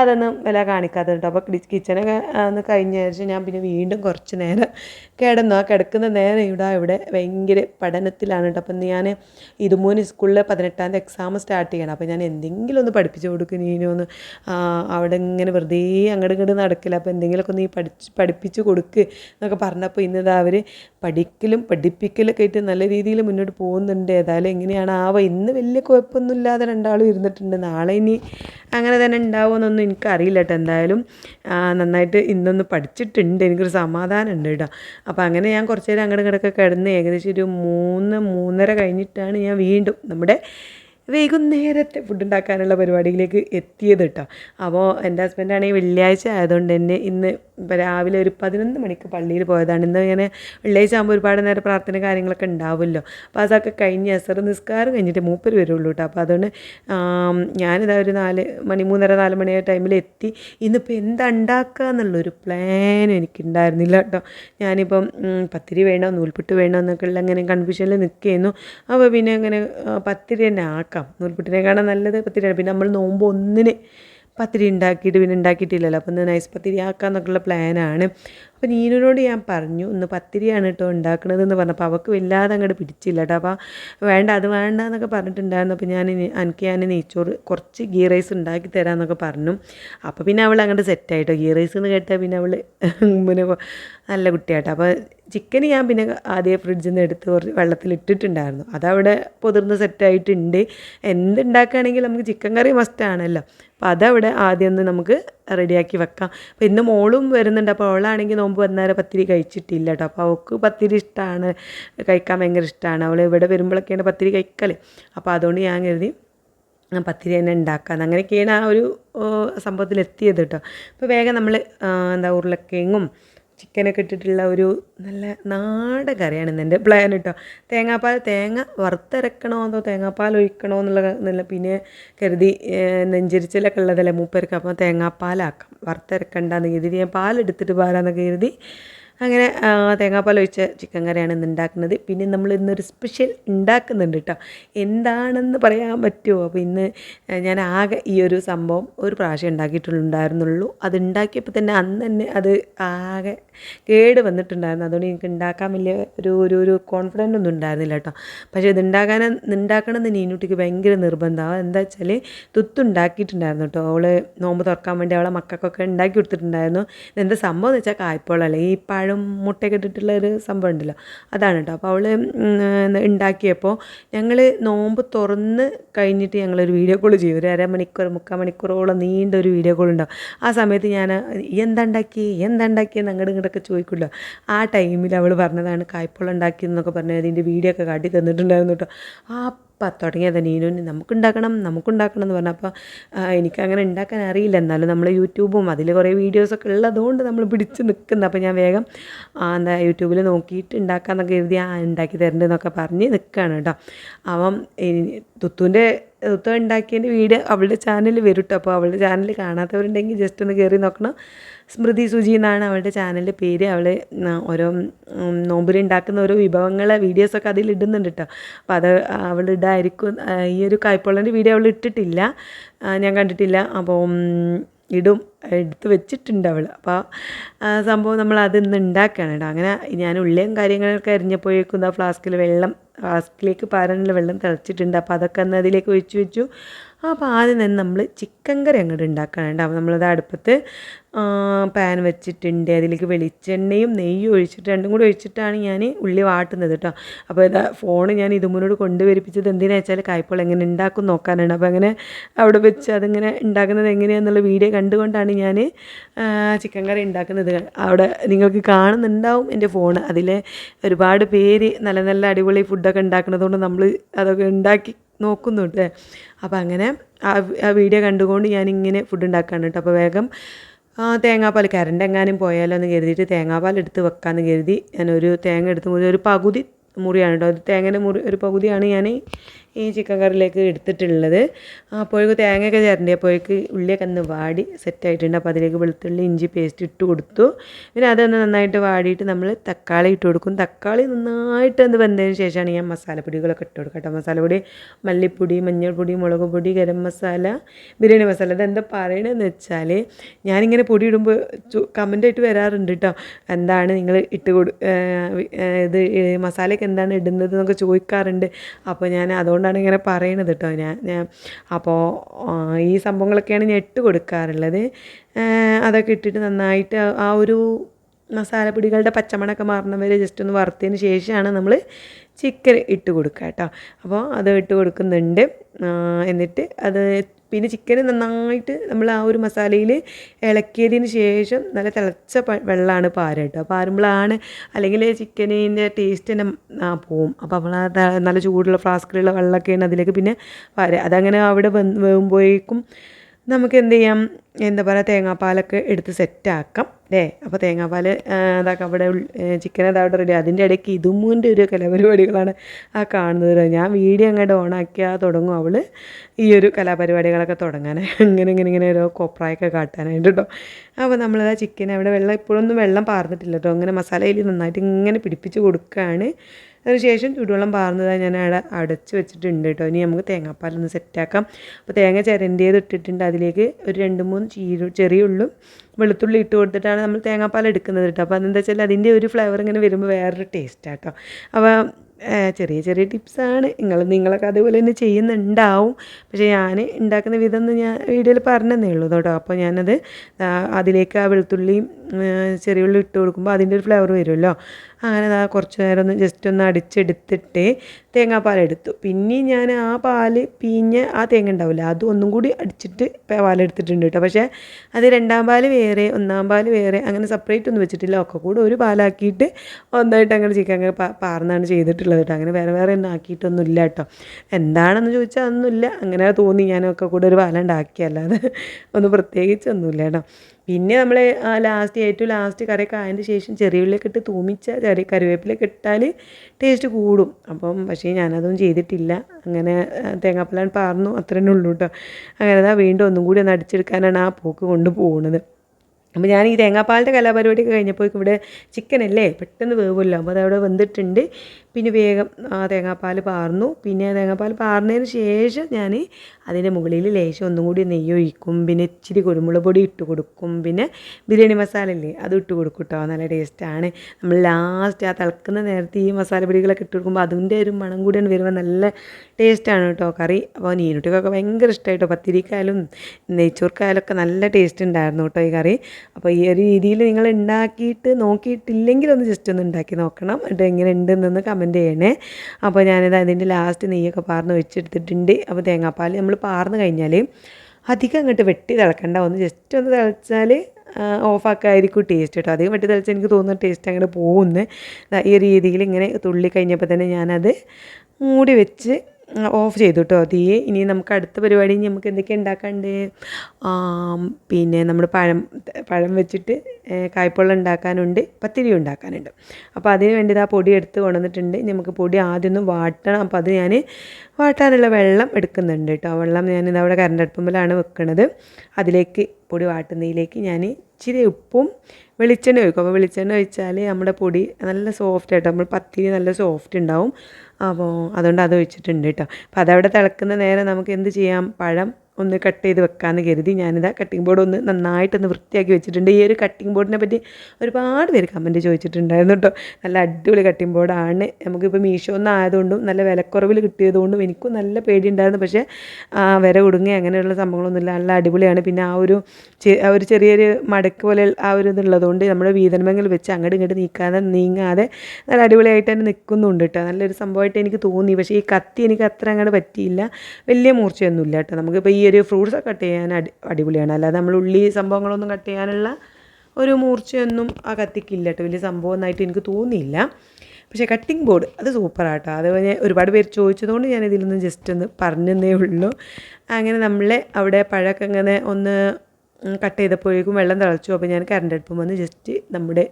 അതൊന്നും വില കാണിക്കാത്തത് കേട്ടോ. അപ്പോൾ കിച്ചണൊക്കെ ഒന്ന് കഴിഞ്ഞ ശേഷം ഞാൻ പിന്നെ വീണ്ടും കുറച്ച് നേരം കിടന്നു. ആ കിടക്കുന്ന നേരം ഇവിടെ ഇവിടെ ഭയങ്കര പഠനത്തിലാണ് കേട്ടോ. അപ്പം ഞാൻ ഇതുമൂന്ന് സ്കൂളിൽ പതിനെട്ടാം എക്സാം സ്റ്റാർട്ട് ചെയ്യണം. അപ്പോൾ ഞാൻ എന്തെങ്കിലും ഒന്ന് പഠിപ്പിച്ചു കൊടുക്കും നീനു ഒന്ന് അവിടെ ഇങ്ങനെ വെറുതെ അങ്ങോട്ട് ഇങ്ങോട്ട് നടക്കില്ല അപ്പോൾ എന്തെങ്കിലുമൊക്കെ നീ പഠിച്ച് പഠിപ്പിച്ച് കൊടുക്ക് എന്നൊക്കെ പറഞ്ഞപ്പോൾ ഇന്നത് അവർ പഠിക്കലും പഠിപ്പിക്കലൊക്കെ ആയിട്ട് നല്ല രീതിയിൽ മുന്നോട്ട് പോകുന്നുണ്ട്. ഏതായാലും എങ്ങനെയാണ് ആവ? ഇന്ന് വലിയ കുഴപ്പമൊന്നും ഇല്ലാതെ രണ്ടാളും ഇരുന്നിട്ടുണ്ട്. നാളെ ഇനി അങ്ങനെ തന്നെ ഉണ്ടാവുമെന്നൊന്നും എനിക്കറിയില്ല കേട്ടോ. എന്തായാലും നന്നായിട്ട് ഇന്നൊന്ന് പഠിച്ചിട്ടുണ്ട്. എനിക്കൊരു സമാധാനം ഉണ്ട് കേട്ടോ. അപ്പോൾ അങ്ങനെ ഞാൻ കുറച്ച് നേരം അങ്ങോട്ട് ഇങ്ങോട്ടൊക്കെ കിടന്ന് ഏകദേശം ഒരു മൂന്ന് മൂന്നര കഴിഞ്ഞിട്ടാണ് ഞാൻ വീണ്ടും നമ്മുടെ വൈകുന്നേരത്തെ ഫുഡ് ഉണ്ടാക്കാനുള്ള പരിപാടിയിലേക്ക് എത്തിയത് കേട്ടോ അപ്പോൾ എന്റെ ഹസ്ബൻഡാണെങ്കിൽ വെള്ളിയാഴ്ച ആയതുകൊണ്ട് തന്നെ ഇന്ന് രാവിലെ ഒരു പതിനൊന്ന് മണിക്ക് പള്ളിയിൽ പോയതാണ്. ഇന്ന് ഇങ്ങനെ വെള്ളിയാഴ്ച ആകുമ്പോൾ ഒരുപാട് നേരം പ്രാർത്ഥന കാര്യങ്ങളൊക്കെ ഉണ്ടാവുമല്ലോ. അപ്പോൾ അതൊക്കെ കഴിഞ്ഞ് അസർ നിസ്കാരം കഴിഞ്ഞിട്ട് മൂപ്പർ വരുള്ളൂ കേട്ടോ അപ്പോൾ അതുകൊണ്ട് ഞാനിതാ ഒരു നാല് മണി മൂന്നര നാല് മണി ടൈമിൽ എത്തി. ഇന്നിപ്പോൾ എന്താ ഉണ്ടാക്കുക എന്നുള്ളൊരു പ്ലാനും എനിക്കുണ്ടായിരുന്നില്ല കേട്ടോ ഞാനിപ്പം പത്തിരി വേണോ നൂൽപുട്ട് വേണോ എന്നൊക്കെ ഉള്ള അങ്ങനെ കൺഫ്യൂഷനിൽ നിൽക്കുകയായിരുന്നു അപ്പോൾ പിന്നെ അങ്ങനെ പത്തിരി തന്നെ ആക്കാം നൂൽപുട്ടിനേക്കാളും നല്ലത് പത്തിരിയാണ്. പിന്നെ നമ്മൾ നോമ്പ് ഒന്നിന് പത്തിരി ഉണ്ടാക്കിയിട്ട് പിന്നെ ഉണ്ടാക്കിയിട്ടില്ലല്ലോ. അപ്പോൾ ഇന്ന് നൈസ് പത്തിരി ആക്കാമെന്നൊക്കെയുള്ള പ്ലാനാണ് അപ്പോൾ നീനുനോട് ഞാൻ പറഞ്ഞു ഇന്ന് പത്തിരിയാണ് കേട്ടോ ഉണ്ടാക്കണതെന്ന് പറഞ്ഞപ്പോൾ അവൾക്ക് വല്ലാതെ അങ്ങോട്ട് പിടിച്ചില്ല കേട്ടോ അപ്പോൾ വേണ്ട അത് വേണ്ട എന്നൊക്കെ പറഞ്ഞിട്ടുണ്ടായിരുന്നു. അപ്പോൾ ഞാൻ എനിക്ക് ഞാൻ നെയ്ച്ചോറ് കുറച്ച് ഗീ റൈസ് ഉണ്ടാക്കി തരാമെന്നൊക്കെ പറഞ്ഞു. അപ്പോൾ പിന്നെ അവൾ അങ്ങോട്ട് സെറ്റായിട്ടോ ഗീ റൈസ് എന്ന് കേട്ടാൽ പിന്നെ അവൾ പിന്നെ നല്ല കുട്ടിയാട്ടോ അപ്പോൾ ചിക്കൻ ഞാൻ പിന്നെ ആദ്യം ഫ്രിഡ്ജിൽ നിന്ന് എടുത്ത് കുറച്ച് വെള്ളത്തിൽ ഇട്ടിട്ടുണ്ടായിരുന്നു അതവിടെ പൊതിർന്ന് സെറ്റായിട്ടുണ്ട്. എന്തുണ്ടാക്കുകയാണെങ്കിൽ നമുക്ക് ചിക്കൻ കറി മസ്റ്റാണല്ലോ അപ്പോൾ അതവിടെ ആദ്യം ഒന്ന് നമുക്ക് റെഡിയാക്കി വെക്കാം. അപ്പോൾ ഇന്ന് മോളും വരുന്നുണ്ട്. അപ്പോൾ അവളാണെങ്കിൽ നോമ്പ് വന്നേരം പത്തിരി കഴിച്ചിട്ടില്ല കേട്ടോ. അപ്പോൾ അവൾക്ക് പത്തിരി ഇഷ്ടമാണ് കഴിക്കാൻ ഭയങ്കര ഇഷ്ടമാണ് അവൾ ഇവിടെ വരുമ്പോഴൊക്കെയാണ് പത്തിരി കഴിക്കൽ അപ്പോൾ അതുകൊണ്ട് ഞാൻ കരുതി പത്തിരി തന്നെ ഉണ്ടാക്കാം. അങ്ങനെയൊക്കെയാണ് ആ ഒരു സംഭവത്തിൽ സംഭവത്തിലെത്തിയത് കേട്ടോ. അപ്പോൾ വേഗം നമ്മൾ എന്താ ഉരുളക്കിഴങ്ങും ചിക്കനൊക്കെ ഇട്ടിട്ടുള്ള ഒരു നല്ല നാടൻ കറിയാണ് ഇന്നെന്റെ പ്ലാൻ കേട്ടോ തേങ്ങാപ്പാൽ തേങ്ങ വറുത്തരക്കണോ അതോ തേങ്ങാപ്പാൽ ഒഴിക്കണോ എന്നുള്ള നല്ല പിന്നെ കരുതി നെഞ്ചരിച്ചിലൊക്കെ ഉള്ളതല്ലേ മൂപ്പരക്കാം അപ്പോൾ തേങ്ങാപ്പാലാക്കാം. വറുത്തരക്കണ്ടെന്ന് കരുതി ഞാൻ പാലെടുത്തിട്ട് പാലാന്നൊക്കെ കരുതി അങ്ങനെ തേങ്ങാപ്പാൽ ഒഴിച്ച ചിക്കൻ കറിയാണ് ഇന്ന് ഉണ്ടാക്കുന്നത്. പിന്നെ നമ്മൾ ഇന്നൊരു സ്പെഷ്യൽ ഉണ്ടാക്കുന്നുണ്ട് കേട്ടോ എന്താണെന്ന് പറയാൻ പറ്റുമോ അപ്പോൾ ഇന്ന് ഞാൻ ആകെ ഈ ഒരു സംഭവം ഒരു പ്രാവശ്യം ഉണ്ടാക്കിയിട്ടുണ്ടായിരുന്നുള്ളൂ. അത് ഉണ്ടാക്കിയപ്പോൾ തന്നെ അന്ന് തന്നെ അത് ആകെ കേട് വന്നിട്ടുണ്ടായിരുന്നു. അതുകൊണ്ട് എനിക്ക് ഉണ്ടാക്കാൻ വലിയ ഒരു ഒരു ഒരു കോൺഫിഡന്റ് ഒന്നും ഉണ്ടായിരുന്നില്ല കേട്ടോ പക്ഷേ ഇത് ഉണ്ടാക്കാൻ ഉണ്ടാക്കണമെന്ന് നീനുട്ടിക്ക് ഭയങ്കര നിർബന്ധമാണ് എന്താ വെച്ചാൽ തുത്തുണ്ടാക്കിയിട്ടുണ്ടായിരുന്നു കേട്ടോ അവൾ നോമ്പ് തുറക്കാൻ വേണ്ടി അവളെ മക്കൾക്കൊക്കെ ഉണ്ടാക്കി കൊടുത്തിട്ടുണ്ടായിരുന്നു. എന്താ സംഭവം എന്ന് വെച്ചാൽ കായ്പോളല്ലേ. ഈ മുട്ടയൊക്കെ ഇട്ടിട്ടുള്ള ഒരു സംഭവം ഉണ്ടല്ലോ. അതാണ് കേട്ടോ അപ്പോൾ അവൾ ഉണ്ടാക്കിയപ്പോൾ ഞങ്ങൾ നോമ്പ് തുറന്ന് കഴിഞ്ഞിട്ട് ഞങ്ങളൊരു വീഡിയോ കോൾ ചെയ്യും ഒരു അരമണിക്കൂർ മുക്കാൽ മണിക്കൂറോളം നീണ്ട ഒരു വീഡിയോ കോൾ ഉണ്ടാവും. ആ സമയത്ത് ഞാൻ "ഈ എന്താ ഉണ്ടാക്കി എന്താ ഉണ്ടാക്കിയെന്ന് അങ്ങോട്ട് ഇങ്ങോട്ടൊക്കെ ചോദിക്കുമല്ലോ ആ ടൈമിൽ അവൾ പറഞ്ഞതാണ് കായ്പോളം ഉണ്ടാക്കിയെന്നൊക്കെ പറഞ്ഞ് അതിന്റെ വീഡിയോ ഒക്കെ കാട്ടി തന്നിട്ടുണ്ടായിരുന്നു കേട്ടോ അപ്പം തുടങ്ങിയത് നീനു നമുക്കുണ്ടാക്കണം നമുക്കുണ്ടാക്കണം എന്ന് പറഞ്ഞപ്പോൾ എനിക്കങ്ങനെ ഉണ്ടാക്കാൻ അറിയില്ല. എന്നാലും നമ്മൾ യൂട്യൂബും അതിൽ കുറേ വീഡിയോസൊക്കെ ഉള്ളതുകൊണ്ട് നമ്മൾ പിടിച്ച് നിൽക്കുന്നത് അപ്പോൾ ഞാൻ വേഗം എന്താ യൂട്യൂബിൽ നോക്കിയിട്ട് ഉണ്ടാക്കാമെന്നൊക്കെ എഴുതി ആ ഉണ്ടാക്കി തരണ്ടെന്നൊക്കെ പറഞ്ഞ് നിൽക്കുകയാണ് കേട്ടോ അപ്പം തുത്തുവിന്റെ തുത്തു ഉണ്ടാക്കിയതിന്റെ വീഡിയോ അവളുടെ ചാനൽ വരും കേട്ടോ അപ്പോൾ അവളുടെ ചാനൽ കാണാത്തവരുണ്ടെങ്കിൽ ജസ്റ്റ് ഒന്ന് കയറി നോക്കണം. സ്മൃതി സുജി എന്നാണ് അവളുടെ ചാനലിന്റെ പേര്. അവൾ ഓരോ നോമ്പുരി ഉണ്ടാക്കുന്ന ഓരോ വിഭവങ്ങളെ വീഡിയോസൊക്കെ അതിൽ ഇടുന്നുണ്ട് കേട്ടോ അപ്പോൾ അത് അവൾ ഇടായിരിക്കും. ഈ ഒരു കായ്പൊള്ളന്റെ വീഡിയോ അവൾ ഇട്ടിട്ടില്ല. ഞാൻ കണ്ടിട്ടില്ല. അപ്പോൾ ഇടും. എടുത്ത് വെച്ചിട്ടുണ്ട് അവൾ. അപ്പോൾ സംഭവം നമ്മൾ അത് ഇന്ന് ഉണ്ടാക്കുകയാണ് കേട്ടോ അങ്ങനെ ഞാൻ ഉള്ളിയും കാര്യങ്ങളൊക്കെ എറിഞ്ഞപ്പോഴേക്കും ആ ഫ്ലാസ്കിൽ വെള്ളം ഫ്ലാസ്കിലേക്ക് പാരാനുള്ള വെള്ളം തിളച്ചിട്ടുണ്ട്. അപ്പോൾ അതൊക്കെ അന്ന് അതിലേക്ക് ഒഴിച്ചു വെച്ചു. അപ്പോൾ ആദ്യം തന്നെ നമ്മൾ ചിക്കൻ കറി അങ്ങോട്ട് ഉണ്ടാക്കാനുണ്ട് അപ്പോൾ നമ്മളത് അടുപ്പത്ത് പാൻ വെച്ചിട്ടുണ്ട്. അതിലേക്ക് വെളിച്ചെണ്ണയും നെയ്യും ഒഴിച്ചിട്ട് രണ്ടും കൂടി ഒഴിച്ചിട്ടാണ് ഞാൻ ഉള്ളി വാട്ടുന്നത് കേട്ടോ അപ്പോൾ ഇതാ ഫോൺ ഞാൻ ഇതുമുന്നോട് കൊണ്ടുവരിപ്പിച്ചത് എന്തിനാ വെച്ചാൽ കായ്പോൾ എങ്ങനെ ഉണ്ടാക്കും നോക്കാനാണ്. അപ്പോൾ അങ്ങനെ അവിടെ വെച്ച് അതിങ്ങനെ ഉണ്ടാക്കുന്നത് എങ്ങനെയാണെന്നുള്ള വീഡിയോ കണ്ടുകൊണ്ടാണ് ഞാൻ ചിക്കൻ കറി ഉണ്ടാക്കുന്നത് അവിടെ നിങ്ങൾക്ക് കാണുന്നുണ്ടാവും എന്റെ ഫോൺ അതിലെ ഒരുപാട് പേര് നല്ല നല്ല അടിപൊളി ഫുഡൊക്കെ ഉണ്ടാക്കുന്നതുകൊണ്ട് നമ്മൾ അതൊക്കെ ഉണ്ടാക്കി നോക്കുന്നുണ്ട്. അപ്പോൾ അങ്ങനെ ആ വീഡിയോ കണ്ടുകൊണ്ട് ഞാനിങ്ങനെ ഫുഡ് ഉണ്ടാക്കുകയാണ് കേട്ടോ അപ്പോൾ വേഗം തേങ്ങാപ്പാൽ കരണ്ട് എങ്ങാനും പോയാലോ എന്ന് കരുതിയിട്ട് തേങ്ങാപ്പാൽ എടുത്ത് വെക്കാമെന്ന് കരുതി ഞാനൊരു തേങ്ങ എടുത്ത് മുറി ഒരു പകുതി മുറിയാണ് കേട്ടോ ഒരു തേങ്ങേന്റെ മുറി ഒരു പകുതിയാണ് ഞാൻ ഈ ചിക്കൻ കറിയിലേക്ക് എടുത്തിട്ടുള്ളത്. അപ്പോഴേക്ക് തേങ്ങയൊക്കെ ചേരേണ്ടപ്പോഴേക്ക് ഉള്ളിയൊക്കെ ഒന്ന് വാടി സെറ്റായിട്ടുണ്ട് അപ്പോൾ അതിലേക്ക് വെളുത്തുള്ളി ഇഞ്ചി പേസ്റ്റ് ഇട്ട് കൊടുത്തു. പിന്നെ അതൊന്ന് നന്നായിട്ട് വാടിയിട്ട് നമ്മൾ തക്കാളി ഇട്ട് കൊടുക്കും. തക്കാളി നന്നായിട്ട് ഒന്ന് വെന്തതിന് ശേഷമാണ് ഞാൻ മസാലപ്പൊടികളൊക്കെ ഇട്ട് കൊടുക്കുക കേട്ടോ. മസാലപ്പൊടി മല്ലിപ്പൊടി മഞ്ഞൾപ്പൊടി മുളക് പൊടി ഗരം മസാല ബിരിയാണി മസാല. ഇതെന്താ പറയണതെന്ന് വെച്ചാൽ ഞാനിങ്ങനെ പൊടി ഇടുമ്പോൾ കമന്റായിട്ട് വരാറുണ്ട് കേട്ടോ. എന്താണ് നിങ്ങൾ ഇട്ട് കൊടു ഇത് മസാലയ്ക്ക് എന്താണ് ഇടുന്നത് എന്നൊക്കെ ചോദിക്കാറുണ്ട്. അപ്പോൾ ഞാൻ അതുകൊണ്ട് അതുകൊണ്ടാണ് ഇങ്ങനെ പറയണത് കേട്ടോ ഞാൻ. ഞാൻ അപ്പോൾ ഈ സംഭവങ്ങളൊക്കെയാണ് ഞാൻ ഇട്ട് കൊടുക്കാറുള്ളത്. അതൊക്കെ ഇട്ടിട്ട് നന്നായിട്ട് ആ ഒരു മസാലപ്പൊടികളുടെ പച്ചമണമൊക്കെ മാറണവർ ജസ്റ്റ് ഒന്ന് വറുത്തതിന് ശേഷമാണ് നമ്മൾ ചിക്കൻ ഇട്ട് കൊടുക്കുക കേട്ടോ. അപ്പോൾ അത് ഇട്ട് കൊടുക്കുന്നുണ്ട്. എന്നിട്ട് അത് പിന്നെ ചിക്കൻ നന്നായിട്ട് നമ്മൾ ആ ഒരു മസാലയിൽ ഇളക്കിയതിന് ശേഷം നല്ല തിളച്ച വെള്ളമാണ് കേട്ടോ പാരുമ്പോഴാണ് അല്ലെങ്കിൽ ചിക്കനിന്റെ ടേസ്റ്റ് തന്നെ പോവും. അപ്പോൾ നമ്മൾ നല്ല ചൂടുള്ള ഫ്ലാസ്കിലുള്ള വെള്ളമൊക്കെയാണ് അതിലേക്ക് പിന്നെ പാര അതങ്ങനെ അവിടെ വേകുമ്പോഴേക്കും നമുക്ക് എന്ത് ചെയ്യാം എന്താ പറയുക തേങ്ങാപ്പാലൊക്കെ എടുത്ത് സെറ്റാക്കാം. അല്ലേ അപ്പോൾ തേങ്ങാപ്പാൽ അതൊക്കെ അവിടെ ചിക്കൻ അത് അവിടെ റെഡി അതിന്റെ ഇടയ്ക്ക് ഇതുമൂന്റെ ഒരു കലാപരിപാടികളാണ് ആ കാണുന്നത്. ഞാൻ വീഡിയോ അങ്ങോട്ട് ഓണാക്കിയാൽ തുടങ്ങും അവൾ ഈ ഒരു കലാപരിപാടികളൊക്കെ തുടങ്ങാൻ. ഇങ്ങനെ ഇങ്ങനെ ഇങ്ങനെ ഓരോ കൊപ്രായൊക്കെ കാട്ടാനായിട്ട് കേട്ടോ അപ്പോൾ നമ്മളത് ചിക്കൻ അവിടെ വെള്ളം ഇപ്പോഴൊന്നും വെള്ളം പാർന്നിട്ടില്ല കേട്ടോ അങ്ങനെ മസാലയിൽ നന്നായിട്ട് ഇങ്ങനെ പിടിപ്പിച്ച് കൊടുക്കുകയാണ് അതിനുശേഷം ചൂടുവെള്ളം പാർന്നതായി ഞാൻ അവിടെ അടച്ച് വെച്ചിട്ടുണ്ട് കേട്ടോ. ഇനി നമുക്ക് തേങ്ങാപ്പാലൊന്ന് സെറ്റാക്കാം അപ്പോൾ തേങ്ങ ചിരണ്ടിയത് ഇട്ടിട്ടുണ്ട്. അതിലേക്ക് ഒരു രണ്ട് മൂന്ന് ചീരു ചെറിയ ഉള്ളും വെളുത്തുള്ളി ഇട്ട് കൊടുത്തിട്ടാണ് നമ്മൾ തേങ്ങാപ്പാൽ എടുക്കുന്നത് കേട്ടോ. അപ്പോൾ അതെന്താ വെച്ചാൽ അതിന്റെ ഒരു ഫ്ലേവർ ഇങ്ങനെ വരുമ്പോൾ വേറൊരു ടേസ്റ്റാട്ടോ അപ്പോൾ ചെറിയ ചെറിയ ടിപ്സാണ് നിങ്ങൾ നിങ്ങളൊക്കെ അതുപോലെ തന്നെ ചെയ്യുന്നുണ്ടാവും. പക്ഷേ ഞാൻ ഉണ്ടാക്കുന്ന വിധം എന്ന് ഞാൻ വീഡിയോയിൽ പറഞ്ഞതേ ഉള്ളൂ കേട്ടോ. അപ്പോൾ ഞാനത് അതിലേക്ക് ആ വെളുത്തുള്ളിയും ചെറിയ ഉള്ളി ഇട്ട് കൊടുക്കുമ്പോൾ അതിന്റെ ഒരു ഫ്ലേവർ വരുമല്ലോ. അങ്ങനെ അത് കുറച്ച് നേരം ഒന്ന് ജസ്റ്റ് ഒന്ന് അടിച്ചെടുത്തിട്ട് തേങ്ങാപ്പാൽ എടുത്തു. പിന്നെയും ഞാൻ ആ പാൽ പീഞ്ഞ് ആ തേങ്ങ ഉണ്ടാവില്ല അതും ഒന്നും കൂടി അടിച്ചിട്ട് പാലെടുത്തിട്ടുണ്ട് കേട്ടോ. പക്ഷേ അത് രണ്ടാം പാൽ വേറെ ഒന്നാം പാൽ വേറെ അങ്ങനെ സെപ്പറേറ്റ് ഒന്നും വെച്ചിട്ടില്ല. ഒക്കെ കൂടെ ഒരു പാലാക്കിയിട്ട് ഒന്നായിട്ട് അങ്ങനെ ചിക്കൻ അങ്ങനെ പാർന്നാണ് ചെയ്തിട്ടുള്ളത് കേട്ടോ. അങ്ങനെ വേറെ വേറെ ഒന്നും ആക്കിയിട്ടൊന്നും ഇല്ല കേട്ടോ. എന്താണെന്ന് ചോദിച്ചാൽ ഒന്നുമില്ല അങ്ങനെ തോന്നി ഞാനൊക്കെ കൂടെ ഒരു പാലുണ്ടാക്കിയല്ലാതെ ഒന്നും പ്രത്യേകിച്ചൊന്നുമില്ല കേട്ടോ. പിന്നെ നമ്മൾ ലാസ്റ്റ് ഏറ്റവും ലാസ്റ്റ് കറിയൊക്കെ ആയതിന് ശേഷം ചെറിയ ഉള്ളിയൊക്കെ ഇട്ട് തൂമിച്ച ചെറിയ കറിവേപ്പിലൊക്കെ ഇട്ടാൽ ടേസ്റ്റ് കൂടും. അപ്പം പക്ഷേ ഞാനതൊന്നും ചെയ്തിട്ടില്ല. അങ്ങനെ തേങ്ങാപ്പാലാണ് പാർന്നു. അത്രേ ഉള്ളൂ കേട്ടോ. അങ്ങനെ അതാ വീണ്ടും ഒന്നും കൂടി ഒന്ന് അടിച്ചെടുക്കാനാണ് ആ പോക്ക് കൊണ്ട് പോകുന്നത് അപ്പോൾ ഞാൻ ഈ തേങ്ങാപ്പാലിന്റെ കലാപരിപാടിയൊക്കെ കഴിഞ്ഞപ്പോൾ ഇവിടെ ചിക്കനല്ലേ പെട്ടെന്ന് വേവുമല്ലോ. അപ്പോൾ അതവിടെ വെന്തിട്ടുണ്ട്. പിന്നെ വേഗം തേങ്ങാപ്പാൽ പാർന്നു. പിന്നെ തേങ്ങാപ്പാൽ പാർന്നതിന് ശേഷം ഞാൻ അതിന്റെ മുകളിൽ ലേശം ഒന്നും കൂടി നെയ്യ് ഒഴിക്കും പിന്നെ ഇച്ചിരി കുരുമുളക് പൊടി ഇട്ട് കൊടുക്കും. പിന്നെ ബിരിയാണി മസാല ഇല്ലേ അത് ഇട്ട് കൊടുക്കും കേട്ടോ നല്ല ടേസ്റ്റാണ് നമ്മൾ ലാസ്റ്റ് ആ തിളക്കുന്ന നേരത്തെ ഈ മസാല പൊടികളൊക്കെ ഇട്ട് കൊടുക്കുമ്പോൾ അതിന്റെ ഒരു മണം കൂടിയാണ് വരുമ്പോൾ നല്ല ടേസ്റ്റാണ് കേട്ടോ കറി. അപ്പോൾ നീനുട്ടിക്കൊക്കെ ഭയങ്കര ഇഷ്ടമായിട്ടോ പത്തിരിക്കായാലും നെയ്ച്ചോർക്കായാലൊക്കെ നല്ല ടേസ്റ്റ് ഉണ്ടായിരുന്നു കേട്ടോ ഈ കറി. അപ്പോൾ ഈ ഒരു രീതിയിൽ നിങ്ങൾ ഉണ്ടാക്കിയിട്ട് നോക്കിയിട്ടില്ലെങ്കിൽ ഒന്ന് ജസ്റ്റ് ഒന്ന് ഉണ്ടാക്കി നോക്കണം. എന്നിട്ട് എങ്ങനെ ഉണ്ടെന്നൊന്ന് കമന്റ് ചെയ്യണേ. അപ്പോൾ ഞാനിത് അതിന്റെ ലാസ്റ്റ് നെയ്യൊക്കെ പാർന്ന് വെച്ചെടുത്തിട്ടുണ്ട്. അപ്പോൾ തേങ്ങാപ്പാൽ നമ്മൾ പാർന്ന് കഴിഞ്ഞാൽ അധികം അങ്ങോട്ട് വെട്ടി തിളക്കണ്ട. ഒന്ന് ജസ്റ്റ് ഒന്ന് തിളച്ചാൽ ഓഫാക്കായിരിക്കും ടേസ്റ്റ് കേട്ടോ അധികം വെട്ടി തിളച്ചാൽ എനിക്ക് തോന്നുന്ന ടേസ്റ്റ് അങ്ങോട്ട് പോകുന്നത് ഈ രീതിയിൽ ഇങ്ങനെ തുള്ളി കഴിഞ്ഞപ്പോൾ തന്നെ ഞാനത് മൂടി വെച്ച് ഓഫ് ചെയ്തു കേട്ടോ തീ ഇനി നമുക്ക് അടുത്ത പരിപാടി നമുക്ക് എന്തൊക്കെ ഉണ്ടാക്കാണ്ട്? പിന്നെ നമ്മൾ പഴം പഴം വെച്ചിട്ട് കായ്പൊള്ള ഉണ്ടാക്കാനുണ്ട് പത്തിരി ഉണ്ടാക്കാനുണ്ട്. അപ്പോൾ അതിന് വേണ്ടി ആ പൊടി എടുത്ത് കൊണ്ടുവന്നിട്ടുണ്ട്. നമുക്ക് പൊടി ആദ്യം ഒന്ന് വാട്ടണം. അപ്പോൾ അത് ഞാൻ വാട്ടാനുള്ള വെള്ളം എടുക്കുന്നുണ്ട് കേട്ടോ. വെള്ളം ഞാൻ അവിടെ കറണ്ട് അടുപ്പുമ്പിലാണ് വെക്കുന്നത് അതിലേക്ക് പൊടി വാട്ടുന്നതിലേക്ക് ഞാൻ ഇച്ചിരി ഉപ്പും വെളിച്ചെണ്ണ ഒഴിക്കും. അപ്പോൾ വെളിച്ചെണ്ണ ഒഴിച്ചാൽ നമ്മുടെ പൊടി നല്ല സോഫ്റ്റ് ആയിട്ട് നമ്മൾ പത്തിരി നല്ല സോഫ്റ്റ് ഉണ്ടാവും. അപ്പോൾ അതുകൊണ്ട് അത് ഒഴിച്ചിട്ടുണ്ട് കേട്ടോ. അപ്പോൾ അതവിടെ തിളക്കുന്ന നേരം നമുക്ക് എന്ത് ചെയ്യാം? പഴം ഒന്ന് കട്ട് ചെയ്ത് വെക്കാമെന്ന് കരുതി ഞാനിതാ കട്ടിംഗ് ബോർഡ് ഒന്ന് നന്നായിട്ടൊന്ന് വൃത്തിയാക്കി വെച്ചിട്ടുണ്ട്. ഈ ഒരു കട്ടിംഗ് ബോർഡിനെ പറ്റി ഒരുപാട് പേര് കമന്റ് ചോദിച്ചിട്ടുണ്ടായിരുന്നു കേട്ടോ നല്ല അടിപൊളി കട്ടിംഗ് ബോർഡാണ് നമുക്കിപ്പോൾ മീഷോ ഒന്നും ആയതുകൊണ്ടും നല്ല വിലക്കുറവിൽ കിട്ടിയതുകൊണ്ടും എനിക്കും നല്ല പേടിയുണ്ടായിരുന്നു. പക്ഷേ ആ, വില കുടുങ്ങി അങ്ങനെയുള്ള സംഭവങ്ങളൊന്നുമില്ല. നല്ല അടിപൊളിയാണ്. പിന്നെ ആ ഒരു ആ ഒരു ചെറിയൊരു മടക്ക് പോലെ ആ ഒരു ഇതുള്ളതുകൊണ്ട് നമ്മുടെ വീതനമെങ്കിൽ വെച്ച് അങ്ങോട്ട് ഇങ്ങോട്ട് നീക്കാതെ നീങ്ങാതെ നല്ല അടിപൊളിയായിട്ട് തന്നെ നിൽക്കുന്നുണ്ട് കേട്ടോ നല്ലൊരു സംഭവമായിട്ട് എനിക്ക് തോന്നി. പക്ഷേ ഈ കത്തി എനിക്ക് അത്ര അങ്ങോട്ട് പറ്റിയില്ല. വലിയ മൂർച്ചയൊന്നുമില്ല കേട്ടോ നമുക്കിപ്പോൾ ഈ ഒരു ഫ്രൂട്ട്സ് കട്ട് ചെയ്യാൻ അടി അടിപൊളിയാണ്. അല്ലാതെ നമ്മൾ ഉള്ളി സംഭവങ്ങളൊന്നും കട്ട് ചെയ്യാനുള്ള ഒരു മൂർച്ചയൊന്നും ആ കത്തിക്കില്ല കേട്ടോ. വലിയ സംഭവമൊന്നായിട്ട് എനിക്ക് തോന്നിയില്ല. പക്ഷേ കട്ടിംഗ് ബോർഡ് അത് സൂപ്പറാട്ടോ അത് ഒരുപാട് പേര് ചോദിച്ചതുകൊണ്ട് ഞാൻ ഇതിലൊന്ന് ജസ്റ്റ് ഒന്ന് പറഞ്ഞതേ ഉള്ളൂ. അങ്ങനെ നമ്മളെ അവിടെ പഴക്കങ്ങനെ ഒന്ന് കട്ട് ചെയ്തപ്പോഴേക്കും വെള്ളം തിളച്ചു. അപ്പോൾ ഞാൻ കറണ്ട് അടുപ്പം വന്ന് ജസ്റ്റ് നമ്മുടെ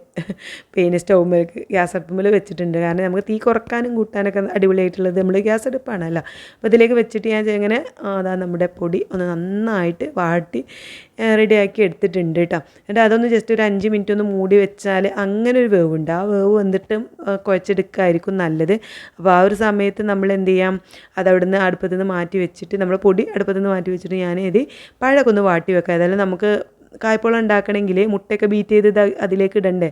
പെയിൻ സ്റ്റൗമിലേക്ക് ഗ്യാസ് അടുപ്പുമ്മൽ വെച്ചിട്ടുണ്ട്. കാരണം നമുക്ക് തീ കുറക്കാനും കൂട്ടാനൊക്കെ അടിപൊളിയായിട്ടുള്ളത് നമ്മൾ ഗ്യാസ് അടുപ്പാണല്ലോ. അപ്പോൾ ഇതിലേക്ക് വെച്ചിട്ട് ഞാൻ ഇങ്ങനെ അതാ നമ്മുടെ പൊടി ഒന്ന് നന്നായിട്ട് വാട്ടി റെഡിയാക്കി എടുത്തിട്ടുണ്ട് കേട്ടോ എന്നിട്ട് അതൊന്ന് ജസ്റ്റ് ഒരു അഞ്ച് മിനിറ്റ് ഒന്ന് മൂടി വെച്ചാൽ അങ്ങനെ ഒരു വേവുണ്ട്. ആ വേവ് വന്നിട്ടും കുഴച്ചെടുക്കായിരിക്കും നല്ലത്. അപ്പോൾ ആ ഒരു സമയത്ത് നമ്മൾ എന്ത് ചെയ്യാം? അതവിടുന്ന് അടുപ്പത്തുനിന്ന് നിന്ന് മാറ്റി വെച്ചിട്ട് നമ്മൾ പൊടി അടുപ്പത്തുനിന്ന് മാറ്റി വെച്ചിട്ട് ഞാൻ ഇത് പഴമൊക്കെ ഒന്ന് വാട്ടി വെക്കാം. അതായത് നമുക്ക് കായ്പോളം ഉണ്ടാക്കണമെങ്കിൽ മുട്ടയൊക്കെ ബീറ്റ് ചെയ്ത് അതിലേക്ക് ഇടണ്ടേ?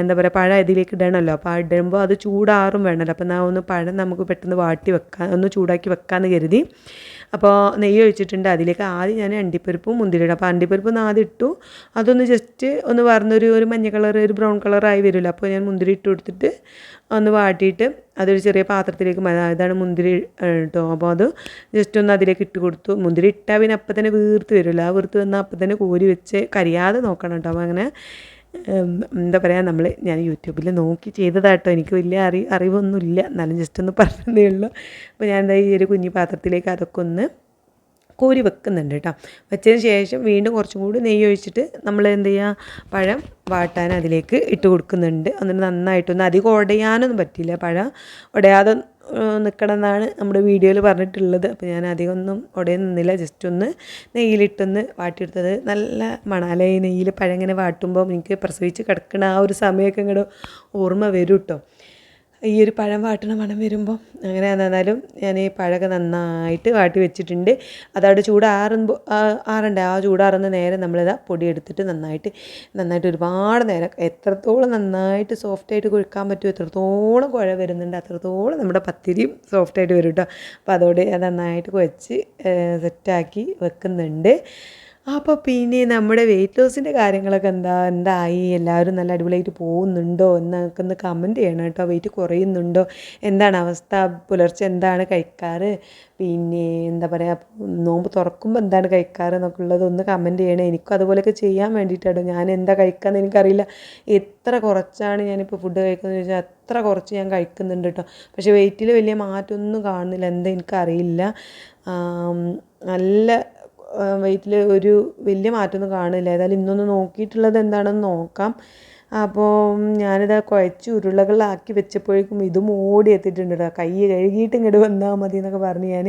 എന്താ പറയുക പഴം ഇതിലേക്ക് ഇടണമല്ലോ അപ്പോൾ ഇടുമ്പോൾ അത് ചൂടാറും വേണമല്ലോ അപ്പോൾ ഞാൻ ഒന്ന് പഴം നമുക്ക് പെട്ടെന്ന് വാട്ടി വെക്കാം ഒന്ന് ചൂടാക്കി വെക്കാമെന്ന് കരുതി. അപ്പോൾ നെയ്യ് ഒഴിച്ചിട്ടുണ്ട്. അതിലേക്ക് ആദ്യം ഞാൻ അണ്ടിപ്പരിപ്പും മുന്തിരിയിടും അപ്പോൾ അണ്ടിപ്പരിപ്പ് ഒന്ന് ആദ്യം ഇട്ടു. അതൊന്ന് ജസ്റ്റ് ഒന്ന് വറന്നൊരു ഒരു മഞ്ഞ കളർ ഒരു ബ്രൗൺ കളറായി വരുമല്ലോ. അപ്പോൾ ഞാൻ മുന്തിരി ഇട്ട് കൊടുത്തിട്ട് ഒന്ന് വാട്ടിയിട്ട് അതൊരു ചെറിയ പാത്രത്തിലേക്ക് ഇതാണ് മുന്തിരി കേട്ടോ അപ്പോൾ അത് ജസ്റ്റ് ഒന്ന് അതിലേക്ക് ഇട്ട് കൊടുത്തു. മുന്തിരി ഇട്ടാൽ പിന്നെ അപ്പം തന്നെ വീർത്ത് വരുമല്ലോ. ആ വീർത്ത് വന്നാൽ അപ്പം തന്നെ കോരി വെച്ച് കരിയാതെ നോക്കണം കേട്ടോ. അപ്പോൾ അങ്ങനെ എന്താ പറയുക നമ്മൾ ഞാൻ യൂട്യൂബിൽ നോക്കി ചെയ്തതാട്ടോ. എനിക്ക് വലിയ അറി അറിവൊന്നുമില്ല. എന്നാലും ജസ്റ്റ് ഒന്ന് പറഞ്ഞതേ ഉള്ളൂ. അപ്പോൾ ഞാൻ എന്താ ഈ ഒരു കുഞ്ഞി പാത്രത്തിലേക്ക് അതൊക്കെ ഒന്ന് കോരി വെക്കുന്നുണ്ട് കേട്ടോ വെച്ചതിന് ശേഷം വീണ്ടും കുറച്ചും കൂടി നെയ്യ് ഒഴിച്ചിട്ട് നമ്മൾ എന്ത് ചെയ്യുക പഴം വാട്ടാൻ അതിലേക്ക് ഇട്ട് കൊടുക്കുന്നുണ്ട്. എന്നിട്ട് നന്നായിട്ടൊന്ന് അധികം ഉടയാനൊന്നും പറ്റില്ല പഴം ഉടയാതെ നിൽക്കണം എന്നാണ് നമ്മുടെ വീഡിയോയിൽ പറഞ്ഞിട്ടുള്ളത്. അപ്പോൾ ഞാൻ അധികം ഒന്നും ഉടയാൻ നിന്നില്ല. ജസ്റ്റ് ഒന്ന് നെയ്യിലിട്ടൊന്ന് വാട്ടിയെടുത്തത്. നല്ല മണാലയ നെയ്യിൽ പഴങ്ങനെ വാട്ടുമ്പോൾ എനിക്ക് പ്രസവിച്ച് കിടക്കണ ആ ഒരു സമയമൊക്കെ ഇങ്ങോട്ട് ഓർമ്മ വരും കേട്ടോ ഈ ഒരു പഴം വാട്ടണ മണം വരുമ്പോൾ അങ്ങനെ എന്നാലും ഞാൻ ഈ പഴമൊക്കെ നന്നായിട്ട് വാട്ടി വെച്ചിട്ടുണ്ട്. അതവിടെ ചൂടാറുമ്പോൾ ആറണ്ടേ ആ ചൂടാറുന്ന നേരം നമ്മളിതാ പൊടി എടുത്തിട്ട് നന്നായിട്ട് നന്നായിട്ട് ഒരുപാട് നേരം എത്രത്തോളം നന്നായിട്ട് സോഫ്റ്റായിട്ട് കുഴിക്കാൻ പറ്റുമോ എത്രത്തോളം കുഴ വരുന്നുണ്ട് അത്രത്തോളം നമ്മുടെ പത്തിരിയും സോഫ്റ്റായിട്ട് വരും കേട്ടോ അപ്പോൾ അതോടെ നന്നായിട്ട് കുഴച്ച് സെറ്റാക്കി വെക്കുന്നുണ്ട്. അപ്പോൾ പിന്നെ നമ്മുടെ വെയിറ്റ് ലോസിന്റെ കാര്യങ്ങളൊക്കെ എന്താ എന്തായി? എല്ലാവരും നല്ല അടിപൊളിയായിട്ട് പോകുന്നുണ്ടോ? എന്നൊക്കെ ഒന്ന് കമന്റ് ചെയ്യണം കേട്ടോ. വെയിറ്റ് കുറയുന്നുണ്ടോ? എന്താണ് അവസ്ഥ? പുലർച്ചെ എന്താണ് കഴിക്കാറ്? പിന്നെ എന്താ പറയുക നോമ്പ് തുറക്കുമ്പോൾ എന്താണ് കഴിക്കാറ് എന്നൊക്കെ ഉള്ളത് ഒന്ന് കമന്റ് ചെയ്യണേ. എനിക്കും അതുപോലെയൊക്കെ ചെയ്യാൻ വേണ്ടിയിട്ടാണ് ഞാൻ എന്താ കഴിക്കാമെന്ന് എനിക്കറിയില്ല. എത്ര കുറച്ചാണ് ഞാനിപ്പോൾ ഫുഡ് കഴിക്കുന്നത് ചോദിച്ചാൽ അത്ര കുറച്ച് ഞാൻ കഴിക്കുന്നുണ്ട് കേട്ടോ. പക്ഷേ വെയിറ്റിൽ വലിയ മാറ്റമൊന്നും കാണുന്നില്ല. എന്താ എനിക്കറിയില്ല. നല്ല വെയിറ്റിൽ ഒരു വലിയ മാറ്റമൊന്നും കാണില്ല ഏതായാലും ഇന്നൊന്ന് നോക്കിയിട്ടുള്ളത് എന്താണെന്ന് നോക്കാം. അപ്പോൾ ഞാനിത് കുഴച്ച് ഉരുളകളാക്കി വെച്ചപ്പോഴേക്കും ഇതും ഓടി എത്തിയിട്ടുണ്ട് കേട്ടോ കൈ കഴുകിയിട്ട് ഇങ്ങോട്ട് വന്നാൽ മതി എന്നൊക്കെ പറഞ്ഞ് ഞാൻ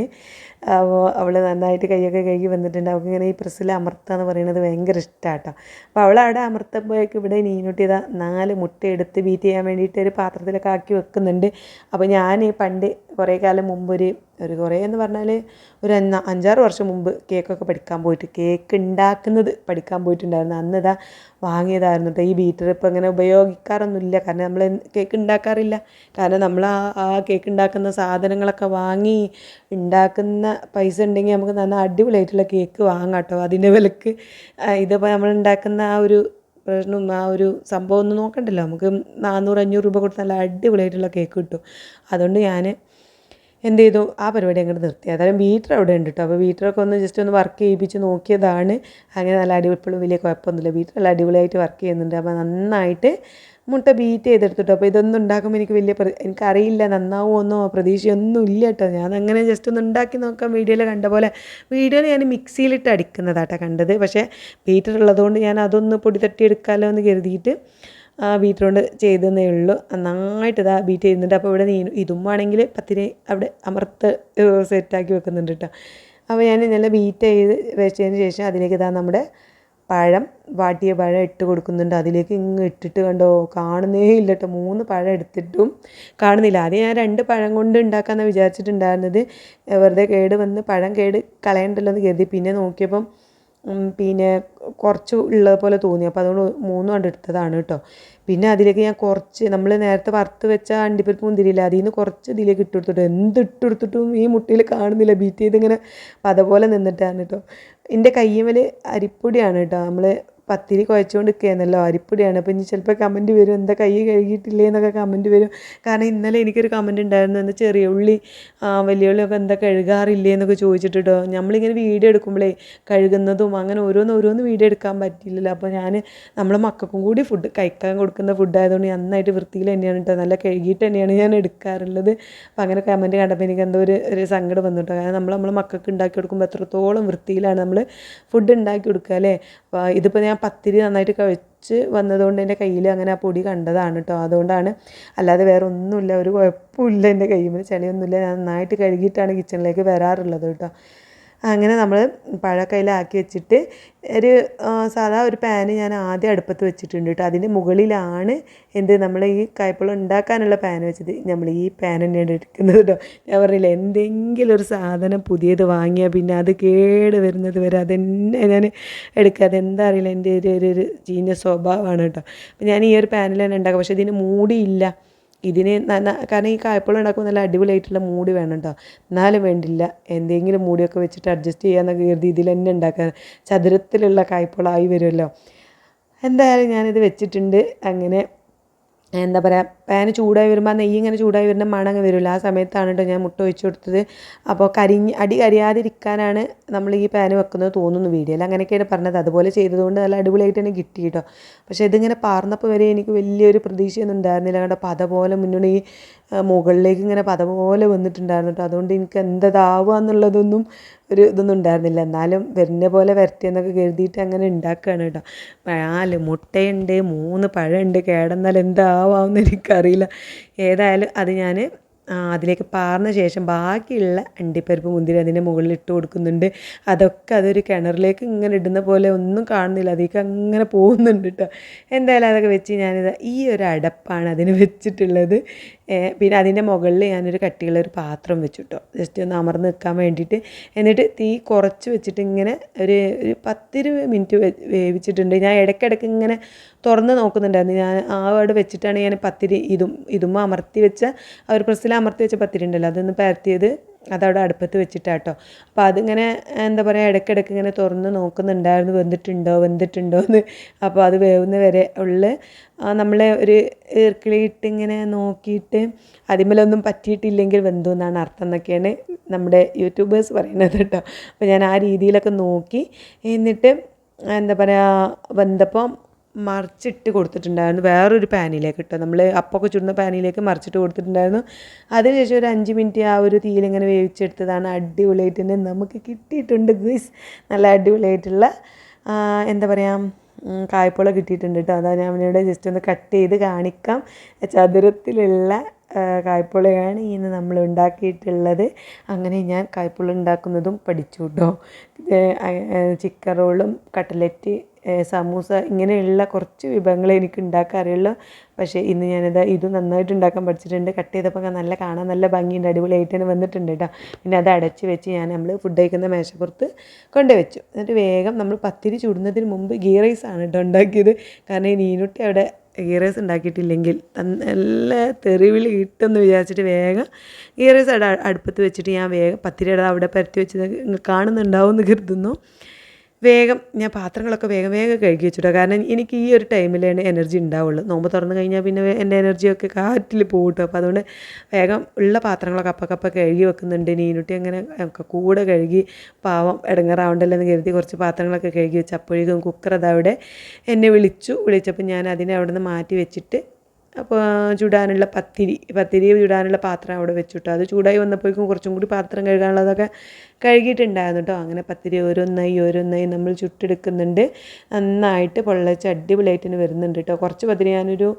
അവൾ നന്നായിട്ട് കൈയൊക്കെ കഴുകി വന്നിട്ടുണ്ട്. അവൾക്ക് ഇങ്ങനെ ഈ പ്രസ്സിൽ അമർത്തുക എന്ന് പറയുന്നത് ഭയങ്കര ഇഷ്ടമാണ് കേട്ടോ അപ്പോൾ അവൾ അവിടെ അമർത്തപ്പോഴേക്കും ഇവിടെ നീനൂട്ടി ഇതാ നാല് മുട്ട എടുത്ത് ബീറ്റ് ചെയ്യാൻ വേണ്ടിയിട്ട് ഒരു പാത്രത്തിലൊക്കെ ആക്കി വെക്കുന്നുണ്ട്. അപ്പോൾ ഞാൻ പണ്ട് കുറേ കാലം മുമ്പ് ഒരു ഒരു കുറേ എന്ന് പറഞ്ഞാൽ ഒരു അഞ്ച അഞ്ചാറ് വർഷം മുമ്പ് കേക്കൊക്കെ പഠിക്കാൻ പോയിട്ട് കേക്ക് ഉണ്ടാക്കുന്നത് പഠിക്കാൻ പോയിട്ടുണ്ടായിരുന്നു. അന്ന് വാങ്ങിയതായിരുന്നു കേട്ടോ ഈ ബീറ്റർ ഇപ്പോൾ ഇങ്ങനെ ഉപയോഗിക്കാറൊന്നുമില്ല. കാരണം നമ്മൾ കേക്ക് ഉണ്ടാക്കാറില്ല. കാരണം നമ്മൾ ആ ആ കേക്ക് ഉണ്ടാക്കുന്ന സാധനങ്ങളൊക്കെ വാങ്ങി ഉണ്ടാക്കുന്ന പൈസ ഉണ്ടെങ്കിൽ നമുക്ക് നല്ല അടിപൊളിയായിട്ടുള്ള കേക്ക് വാങ്ങാം കേട്ടോ. അതിന്റെ വിലക്ക് ഇതിപ്പോൾ നമ്മൾ ഉണ്ടാക്കുന്ന ആ ഒരു പ്രശ്നം ആ ഒരു സംഭവം ഒന്നും നോക്കണ്ടല്ലോ. നമുക്ക് നാനൂറ് അഞ്ഞൂറ് രൂപ കൊടുത്ത് നല്ല അടിപൊളിയായിട്ടുള്ള കേക്ക് കിട്ടും. അതുകൊണ്ട് ഞാൻ എന്ത് ചെയ്തു ആ പരിപാടി അങ്ങോട്ട് നിർത്തി. അതായത് വീറ്റർ അവിടെ ഉണ്ട് കേട്ടോ അപ്പോൾ ബീറ്ററൊക്കെ ഒന്ന് ജസ്റ്റ് ഒന്ന് വർക്ക് ചെയ്യിപ്പിച്ച് നോക്കിയതാണ്. അങ്ങനെ നല്ല അടിപൊളി ഇപ്പോഴും വലിയ കുഴപ്പമൊന്നുമില്ല. വീറ്റർ നല്ല അടിപൊളിയായിട്ട് വർക്ക് ചെയ്യുന്നുണ്ട്. അപ്പോൾ നന്നായിട്ട് മുട്ട ബീറ്റ് ചെയ്തെടുത്തിട്ടോ അപ്പോൾ ഇതൊന്നും ഉണ്ടാക്കുമ്പോൾ എനിക്ക് വലിയ എനിക്കറിയില്ല നന്നാവുമെന്നോ പ്രതീക്ഷയൊന്നും ഇല്ല കേട്ടോ ഞാൻ അങ്ങനെ ജസ്റ്റ് ഒന്ന് ഉണ്ടാക്കി നോക്കാം വീഡിയോയിൽ കണ്ട പോലെ വീഡിയോയിൽ ഞാൻ മിക്സിയിലിട്ട് അടിക്കുന്നതാട്ടോ കണ്ടത്. പക്ഷേ ബീറ്റർ ഉള്ളതുകൊണ്ട് ഞാൻ അതൊന്ന് പൊടി തട്ടിയെടുക്കാമല്ലോ എന്ന് കരുതിയിട്ട് ആ ബീറ്റർ കൊണ്ട് ചെയ്തതേ ഉള്ളൂ നന്നായിട്ട് ഇതാ ബീറ്റ് ചെയ്യുന്നുണ്ട്. അപ്പോൾ ഇവിടെ നീ ഇതും ആണെങ്കിൽ പത്തിരി അവിടെ അമർത്ത് സെറ്റാക്കി വെക്കുന്നുണ്ട് കേട്ടോ അപ്പോൾ ഞാൻ നല്ല ബീറ്റ് ചെയ്ത് വെച്ചതിന് ശേഷം അതിലേക്ക് ഇതാ നമ്മുടെ പഴം വാട്ടിയ പഴം ഇട്ട് കൊടുക്കുന്നുണ്ട്. അതിലേക്ക് ഇങ്ങ് ഇട്ടിട്ട് കണ്ടോ? കാണുന്നേ ഇല്ല കേട്ടോ മൂന്ന് പഴം എടുത്തിട്ടും കാണുന്നില്ല. ആദ്യം ഞാൻ രണ്ട് പഴം കൊണ്ട് ഉണ്ടാക്കാമെന്ന് വിചാരിച്ചിട്ടുണ്ടായിരുന്നത്. വെറുതെ കേട് വന്ന് പഴം കേട് കളയണ്ടല്ലോ എന്ന് കരുതി. പിന്നെ നോക്കിയപ്പം പിന്നെ കുറച്ച് ഉള്ളത് പോലെ തോന്നി. അപ്പോൾ അതുകൊണ്ട് മൂന്നും കണ്ട് എടുത്തതാണ് കേട്ടോ പിന്നെ അതിലേക്ക് ഞാൻ കുറച്ച് നമ്മൾ നേരത്തെ വറുത്ത് വെച്ച അണ്ടിപ്പരിപ്പ് മുന്തിരിയില്ല അതിൽ നിന്ന് കുറച്ച് ഇതിലേക്ക് ഇട്ട് കൊടുത്തിട്ട്. എന്ത് ഇട്ട് കൊടുത്തിട്ടും ഈ മുട്ടയിൽ കാണുന്നില്ല. ബീറ്റ് ചെയ്ത് ഇങ്ങനെ പത പോലെ നിന്നിട്ടാണ് കേട്ടോ എന്റെ കയ്യുമ്മൽ അരിപ്പൊടിയാണ് കേട്ടോ നമ്മൾ പത്തിരി കുഴച്ചുകൊണ്ട് നിൽക്കുകയെന്നല്ലോ അരിപ്പൊടിയാണ്. അപ്പോൾ ഇനി ചിലപ്പോൾ കമന്റ് വരും. എന്താ കൈ കഴുകിയിട്ടില്ലേ എന്നൊക്കെ കമന്റ് വരും. കാരണം ഇന്നലെ എനിക്കൊരു കമന്റ് ഉണ്ടായിരുന്നു. എന്താ ചെറിയ ഉള്ളി വലിയ ഉള്ളിയൊക്കെ എന്താ കഴുകാറില്ലേ എന്നൊക്കെ ചോദിച്ചിട്ട് നമ്മളിങ്ങനെ വീഡിയോ എടുക്കുമ്പോഴേ കഴുകുന്നതും അങ്ങനെ ഓരോന്ന് ഓരോന്ന് വീഡിയോ എടുക്കാൻ പറ്റില്ലല്ലോ അപ്പോൾ ഞാൻ നമ്മളെ മക്കൾക്കും കൂടി ഫുഡ് കഴിക്കാൻ കൊടുക്കുന്ന ഫുഡ് ആയതുകൊണ്ട് നന്നായിട്ട് വൃത്തിയിൽ തന്നെയാണ് കേട്ടോ നല്ല കഴുകിയിട്ട് തന്നെയാണ് ഞാൻ എടുക്കാറുള്ളത്. അപ്പോൾ അങ്ങനെ കമന്റ് കണ്ടപ്പോൾ എനിക്ക് എന്തോ ഒരു ഒരു സങ്കടം വന്നു കേട്ടോ കാരണം നമ്മൾ നമ്മളെ മക്കൾക്ക് ഉണ്ടാക്കി കൊടുക്കുമ്പോൾ എത്രത്തോളം വൃത്തിയിലാണ് നമ്മൾ ഫുഡ് ഉണ്ടാക്കി കൊടുക്കുക അല്ലേ? ഇതിപ്പോൾ ഞാൻ പത്തിരി നന്നായിട്ട് കഴിച്ച് വന്നതുകൊണ്ട് എന്റെ കയ്യിൽ അങ്ങനെ ആ പൊടി കണ്ടതാണ് കേട്ടോ. അതുകൊണ്ടാണ് അല്ലാതെ വേറെ ഒന്നുമില്ല ഒരു കുഴപ്പമില്ല എന്റെ കയ്യിൽ. ചെളിയൊന്നുമില്ല ഞാൻ നന്നായിട്ട് കഴുകിയിട്ടാണ് കിച്ചണിലേക്ക് വരാറുള്ളത് കേട്ടോ. അങ്ങനെ നമ്മൾ പഴക്കയിലാക്കി വെച്ചിട്ട് ഒരു സാധാ ഒരു പാന് ഞാൻ ആദ്യം അടുപ്പത്ത് വെച്ചിട്ടുണ്ട് കേട്ടോ. അതിന്റെ മുകളിലാണ് എന്ത് നമ്മൾ ഈ കായ്പളം ഉണ്ടാക്കാനുള്ള പാൻ വെച്ചത്. നമ്മൾ ഈ പാൻ തന്നെയാണ് എടുക്കുന്നത് കേട്ടോ. ഞാൻ പറഞ്ഞില്ല എന്തെങ്കിലും ഒരു സാധനം പുതിയത് വാങ്ങിയാൽ പിന്നെ അത് കേട് വരുന്നത് വരെ അതന്നെ ഞാൻ എടുക്കുക. അതെന്താ അറിയില്ല എന്റെ ഒരു ഒരു ഒരു ചീഞ്ഞ സ്വഭാവമാണ് കേട്ടോ. അപ്പം ഞാൻ ഈ ഒരു പാനിൽ തന്നെ ഉണ്ടാക്കുക പക്ഷേ ഇതിന് മൂടിയില്ല. ഇതിന് നന്ന കാരണം ഈ കായ്പളം ഉണ്ടാക്കുമ്പോൾ നല്ല അടിപൊളിയായിട്ടുള്ള മൂടി വേണം കേട്ടോ എന്നാലും വേണ്ടില്ല. എന്തെങ്കിലും മൂടിയൊക്കെ വെച്ചിട്ട് അഡ്ജസ്റ്റ് ചെയ്യാന്നൊക്കെ കരുതി ഇതിൽ തന്നെ ഉണ്ടാക്കാൻ ചതുരത്തിലുള്ള കായ്പോളായി വരുമല്ലോ എന്തായാലും ഞാനിത് വെച്ചിട്ടുണ്ട്. അങ്ങനെ എന്താ പറയുക പാന് ചൂടായി വരുമ്പോൾ ആ നെയ്യ് ഇങ്ങനെ ചൂടായി വരുന്ന മണങ്ങ് വരില്ല. ആ സമയത്താണ് കേട്ടോ ഞാൻ മുട്ട ഒഴിച്ചു കൊടുത്തത്. അപ്പോൾ കരിഞ്ഞ് അടി കരിയാതിരിക്കാനാണ് നമ്മൾ ഈ പാൻ വെക്കുന്നത് തോന്നുന്നു വീഡിയോയിൽ. അങ്ങനെയൊക്കെയാണ് പറഞ്ഞത്. അതുപോലെ ചെയ്തതുകൊണ്ട് നല്ല അടിപൊളിയായിട്ട് തന്നെ കിട്ടി കേട്ടോ പക്ഷേ ഇതിങ്ങനെ പാർന്നപ്പോൾ വരെ എനിക്ക് വലിയൊരു പ്രതീക്ഷയൊന്നും ഉണ്ടായിരുന്നില്ല. കേട്ടോ പത പോലെ മുന്നോട്ട് ഈ മുകളിലേക്ക് ഇങ്ങനെ പത പോലെ വന്നിട്ടുണ്ടായിരുന്നു കേട്ടോ അതുകൊണ്ട് എനിക്ക് എന്തതാവുക എന്നുള്ളതൊന്നും ഒരു ഇതൊന്നും ഉണ്ടായിരുന്നില്ല. എന്നാലും വരുന്ന പോലെ വരട്ടെ എന്നൊക്കെ കരുതിയിട്ട് അങ്ങനെ ഉണ്ടാക്കുകയാണ് കേട്ടോ നാല് മുട്ടയുണ്ട് മൂന്ന് പഴമുണ്ട്. കേടെന്നാൽ എന്താവാമെന്ന് എനിക്കറിയില്ല. ഏതായാലും അത് ഞാൻ അതിലേക്ക് പാർന്ന ശേഷം ബാക്കിയുള്ള അണ്ടിപ്പരിപ്പ് മുന്തിരി അതിന്റെ മുകളിൽ ഇട്ട് കൊടുക്കുന്നുണ്ട്. അതൊക്കെ അതൊരു കിണറിലേക്ക് ഇങ്ങനെ ഇടുന്ന പോലെ ഒന്നും കാണുന്നില്ല. അതിലേക്ക് അങ്ങനെ പോകുന്നുണ്ട് കേട്ടോ എന്തായാലും അതൊക്കെ വെച്ച് ഞാനിത് ഈ ഒരു അടപ്പാണ് അതിന് വെച്ചിട്ടുള്ളത്. പിന്നെ അതിന്റെ മുകളിൽ ഞാനൊരു കട്ടിയുള്ള ഒരു പാത്രം വെച്ചു കേട്ടോ ജസ്റ്റ് ഒന്ന് അമർന്ന് നിൽക്കാൻ വേണ്ടിയിട്ട്. എന്നിട്ട് തീ കുറച്ച് വെച്ചിട്ട് ഇങ്ങനെ ഒരു ഒരു പത്തിരുപത് മിനിറ്റ് വേവിച്ചിട്ടുണ്ട്. ഞാൻ ഇടയ്ക്കിടയ്ക്ക് ഇങ്ങനെ തുറന്ന് നോക്കുന്നുണ്ടായിരുന്നു. ഞാൻ ആ അവിടെ വെച്ചിട്ടാണ് ഞാൻ പത്തിരി ഇതും ഇതും അമർത്തി വെച്ച ആ ഒരു പ്രസ്സിൽ അമർത്തി വെച്ച പത്തിരി ഉണ്ടല്ലോ അതൊന്ന് പരത്തിയത് അതവിടെ അടുപ്പത്ത് വെച്ചിട്ടാട്ടോ. അപ്പോൾ അതിങ്ങനെ എന്താ പറയുക ഇടയ്ക്കിടയ്ക്ക് ഇങ്ങനെ തുറന്ന് നോക്കുന്നുണ്ടായിരുന്നു. വെന്തിട്ടുണ്ടോ വെന്തിട്ടുണ്ടോ എന്ന്. അപ്പോൾ അത് വേവുന്ന വരെ ഉള്ള. നമ്മളെ ഒരു ഈർക്കിളിയിട്ട് ഇങ്ങനെ നോക്കിയിട്ട് അതിമേലൊന്നും പറ്റിയിട്ടില്ലെങ്കിൽ വെന്തു എന്നാണ് അർത്ഥം എന്നൊക്കെയാണ് നമ്മുടെ യൂട്യൂബേഴ്സ് പറയുന്നത് കേട്ടോ. അപ്പോൾ ഞാൻ ആ രീതിയിലൊക്കെ നോക്കി. എന്നിട്ട് എന്താ പറയുക വെന്തപ്പം മറിച്ചിട്ട് കൊടുത്തിട്ടുണ്ടായിരുന്നു. വേറൊരു പാനിലേക്ക് കേട്ടോ നമ്മൾ അപ്പമൊക്കെ ചുടുന്ന പാനിലേക്ക് മറിച്ചിട്ട് കൊടുത്തിട്ടുണ്ടായിരുന്നു. അതിനുശേഷം ഒരു അഞ്ച് മിനിറ്റ് ആ ഒരു തീയിലിങ്ങനെ വേവിച്ചെടുത്തതാണ് അടിപൊളിയായിട്ട് തന്നെ നമുക്ക് കിട്ടിയിട്ടുണ്ട് ഗുയ്സ്. നല്ല അടിപൊളിയായിട്ടുള്ള എന്താ പറയുക കായ്പോള കിട്ടിയിട്ടുണ്ട് കേട്ടോ. അതാ ഞാൻ ഇവിടെ ജസ്റ്റ് ഒന്ന് കട്ട് ചെയ്ത് കാണിക്കാം. ചതുരത്തിലുള്ള കായ്പോളയാണ് ഇന്ന് നമ്മൾ ഉണ്ടാക്കിയിട്ടുള്ളത്. അങ്ങനെ ഞാൻ കായ്പോള ഉണ്ടാക്കുന്നതും പഠിച്ചു കേട്ടോ. ചിക്കൻ റോളും കട്ട്ലറ്റ് സമൂസ ഇങ്ങനെയുള്ള കുറച്ച് വിഭവങ്ങൾ എനിക്ക് ഉണ്ടാക്കാൻ അറിയുള്ളൂ പക്ഷേ ഇന്ന് ഞാനിത് ഇത് നന്നായിട്ട് ഉണ്ടാക്കാൻ പഠിച്ചിട്ടുണ്ട്. കട്ട് ചെയ്തപ്പോൾ നല്ല കാണാൻ നല്ല ഭംഗിയുണ്ട്. അടിപൊളിയായിട്ട് തന്നെ വന്നിട്ടുണ്ട് കേട്ടോ. പിന്നെ അത് അടച്ച് വെച്ച് ഞാൻ നമ്മൾ ഫുഡ് കഴിക്കുന്ന മേശപ്പുറത്ത് കൊണ്ടുവച്ചു. എന്നിട്ട് വേഗം നമ്മൾ പത്തിരി ചൂടുന്നതിന് മുമ്പ് ഗീ റൈസ് ആണ് കേട്ടോ ഉണ്ടാക്കിയത്. കാരണം ഈ നീനുട്ടി അവിടെ ഗീ റൈസ് ഉണ്ടാക്കിയിട്ടില്ലെങ്കിൽ നല്ല തെറിവിളി കിട്ടുമെന്ന് വിചാരിച്ചിട്ട് വേഗം ഗീ റൈസ് അടുപ്പത്ത് വെച്ചിട്ട് ഞാൻ വേഗം പത്തിരിയുടെ അവിടെ പരത്തി നിങ്ങൾ കാണുന്നുണ്ടാവും എന്ന് കരുതുന്നു. വേഗം ഞാൻ പാത്രങ്ങളൊക്കെ വേഗം വേഗം കഴുകി വെച്ചിട്ടോ കാരണം എനിക്ക് ഈ ഒരു ടൈമിലാണ് എനർജി ഉണ്ടാവുള്ളൂ. നോമ്പ് തുറന്ന് കഴിഞ്ഞാൽ പിന്നെ എന്റെ എനർജിയൊക്കെ കാറ്റിൽ പോകട്ടോ അപ്പോൾ അതുകൊണ്ട് വേഗം ഉള്ള പാത്രങ്ങളൊക്കെ അപ്പക്കപ്പ കഴുകി വെക്കുന്നുണ്ട്. നീനുട്ടി അങ്ങനെ കൂടെ കഴുകി പാവം ഇടങ്ങാറാവണ്ടല്ലോ എന്ന് കരുതി കുറച്ച് പാത്രങ്ങളൊക്കെ കഴുകി വെച്ച് അപ്പോഴേക്കും കുക്കർ അതവിടെ എന്നെ വിളിച്ചു. വിളിച്ചപ്പോൾ ഞാൻ അതിനെ അവിടെ നിന്ന് മാറ്റി വെച്ചിട്ട് അപ്പോൾ ചുടാനുള്ള പത്തിരി പത്തിരി ചുടാനുള്ള പാത്രം അവിടെ വെച്ചിട്ടു. അത് ചൂടായി വന്നപ്പോഴേക്കും കുറച്ചും കൂടി പാത്രം കഴുകാനുള്ളതൊക്കെ കഴുകിയിട്ടുണ്ടായിരുന്നു കേട്ടോ. അങ്ങനെ പത്തിരി ഓരോന്നായി ഓരോന്നായി നമ്മൾ ചുട്ടെടുക്കുന്നുണ്ട്. നന്നായിട്ട് പൊള്ളച്ച് അടിപൊളിയായിട്ട് തന്നെ വരുന്നുണ്ട് കേട്ടോ. കുറച്ച് പത്തിരി ഞാനൊരു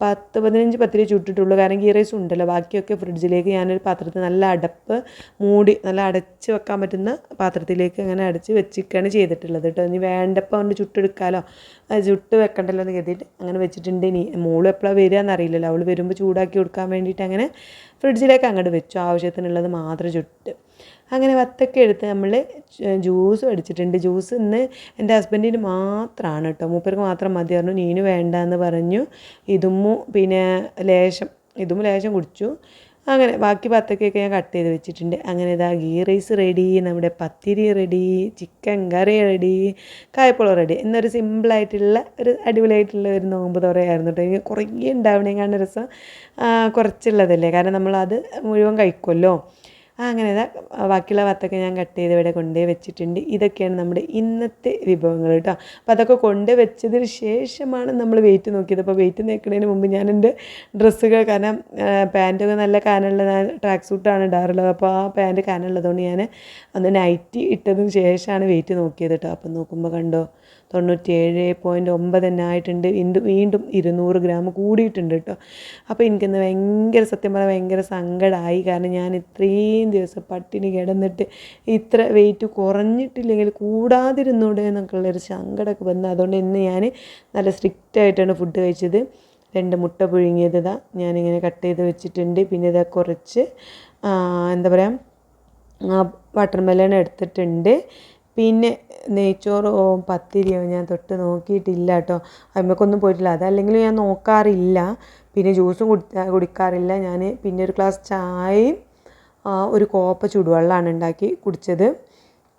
പത്ത് പതിനഞ്ച് പത്തിരി ചുട്ടിട്ടുള്ളൂ. കാരണം ഗീ റൈസ് ഉണ്ടല്ലോ. ബാക്കിയൊക്കെ ഫ്രിഡ്ജിലേക്ക് ഞാനൊരു പാത്രത്തിൽ നല്ല അടപ്പ് മൂടി നല്ല അടച്ച് വെക്കാൻ പറ്റുന്ന പാത്രത്തിലേക്ക് അങ്ങനെ അടച്ച് വെച്ചിരിക്കുകയാണ് ചെയ്തിട്ടുള്ളത് കേട്ടോ. ഇനി വേണ്ടപ്പോൾ അവന്റെ ചുട്ടെടുക്കാമല്ലോ ചുട്ട് വെക്കണ്ടല്ലോ എന്ന് കരുതിയിട്ട് അങ്ങനെ വെച്ചിട്ടുണ്ട് ഇനി. മോൾ എപ്പോഴാണ് വരിക എന്നറിയില്ലല്ലോ അവൾ വരുമ്പോൾ ചൂടാക്കി കൊടുക്കാൻ വേണ്ടിയിട്ട് അങ്ങനെ ഫ്രിഡ്ജിലേക്ക് അങ്ങോട്ട് വെച്ചു. ആവശ്യത്തിനുള്ളത് മാത്രം ചുട്ട്. അങ്ങനെ വത്തൊക്കെ എടുത്ത് നമ്മൾ ജ്യൂസ് അടിച്ചിട്ടുണ്ട്. ജ്യൂസ് ഇന്ന് എന്റെ ഹസ്ബൻഡിന് മാത്രമാണ് കേട്ടോ മൂപ്പർക്ക് മാത്രം മതി. പറഞ്ഞു നീന് വേണ്ട എന്ന് പറഞ്ഞു. ഇതും പിന്നെ ലേശം ഇതും ലേശം കുടിച്ചു. അങ്ങനെ ബാക്കി പത്തക്കൊക്കെ ഞാൻ കട്ട് ചെയ്ത് വെച്ചിട്ടുണ്ട്. അങ്ങനെ ഇതാ ഗീ റൈസ് റെഡി നമ്മുടെ pathiri ready chicken curry ready കായപ്പുളം ready എന്നൊരു സിമ്പിളായിട്ടുള്ള ഒരു അടിപൊളിയായിട്ടുള്ള ഒരു നോമ്പ് തുറയായിരുന്നു കേട്ടോ എനിക്ക് കുറേ ഉണ്ടാവണേക്കാണ് രസം കുറച്ചുള്ളതല്ലേ. കാരണം നമ്മളത് മുഴുവൻ കഴിക്കുമല്ലോ അങ്ങനെ ബാക്കിയുള്ള വത്തൊക്കെ ഞാൻ കട്ട് ചെയ്ത് ഇവിടെ കൊണ്ടുപോയി വെച്ചിട്ടുണ്ട്. ഇതൊക്കെയാണ് നമ്മുടെ ഇന്നത്തെ വിഭവങ്ങൾ കേട്ടോ. അപ്പോൾ അതൊക്കെ കൊണ്ടുവച്ചതിന് വെച്ചതിന് ശേഷമാണ് നമ്മൾ വെയിറ്റ് നോക്കിയത്. അപ്പോൾ വെയിറ്റ് നോക്കുന്നതിന് മുമ്പ് ഞാൻ എന്റെ ഡ്രസ്സുകൾ കാരണം പാന്റൊക്കെ നല്ല കാനുള്ള ട്രാക്ക് സൂട്ടാണ് ഇടാറുള്ളത്. അപ്പോൾ ആ പാന്റ് കാനുള്ളതുകൊണ്ട് ഞാൻ അന്ന് നൈറ്റി ഇട്ടതിന് ശേഷമാണ് വെയിറ്റ് നോക്കിയത് കേട്ടോ. അപ്പം നോക്കുമ്പോൾ കണ്ടോ? തൊണ്ണൂറ്റിയേഴ് പോയിന്റ് ഒമ്പത് തന്നെ ആയിട്ടുണ്ട്. വീണ്ടും ഇരുന്നൂറ് ഗ്രാം കൂടിയിട്ടുണ്ട് കേട്ടോ അപ്പോൾ എനിക്കിന്ന് ഭയങ്കര സത്യം പറഞ്ഞാൽ ഭയങ്കര സങ്കടമായി കാരണം ഞാൻ ഇത്രയും ദിവസം പട്ടിണി കിടന്നിട്ട് ഇത്ര വെയിറ്റ് കുറഞ്ഞിട്ടില്ലെങ്കിൽ കൂടാതിരുന്നൂടെ എന്നൊക്കെയുള്ളൊരു സങ്കടമൊക്കെ വന്നു. അതുകൊണ്ട് ഇന്ന് ഞാൻ നല്ല സ്ട്രിക്റ്റ് ആയിട്ടാണ് ഫുഡ് കഴിച്ചത്. രണ്ട് മുട്ട പുഴുങ്ങിയത് ഇതാ. ഞാനിങ്ങനെ കട്ട് ചെയ്ത് വെച്ചിട്ടുണ്ട്. പിന്നെ ഇതാ കുറച്ച് എന്താ പറയുക വാട്ടർമെലൺ എടുത്തിട്ടുണ്ട്. പിന്നെ നെയ്ച്ചോറോ പത്തിരിയോ ഞാൻ തൊട്ട് നോക്കിയിട്ടില്ല കേട്ടോ. അമ്മക്കൊന്നും പോയിട്ടില്ല. അതല്ലെങ്കിൽ ഞാൻ നോക്കാറില്ല. പിന്നെ ജ്യൂസും കുടി കുടിക്കാറില്ല. ഞാൻ പിന്നെ ഒരു ഗ്ലാസ് ചായയും ഒരു കോപ്പ ചൂടുവെള്ളമാണ് ഉണ്ടാക്കി കുടിച്ചത്.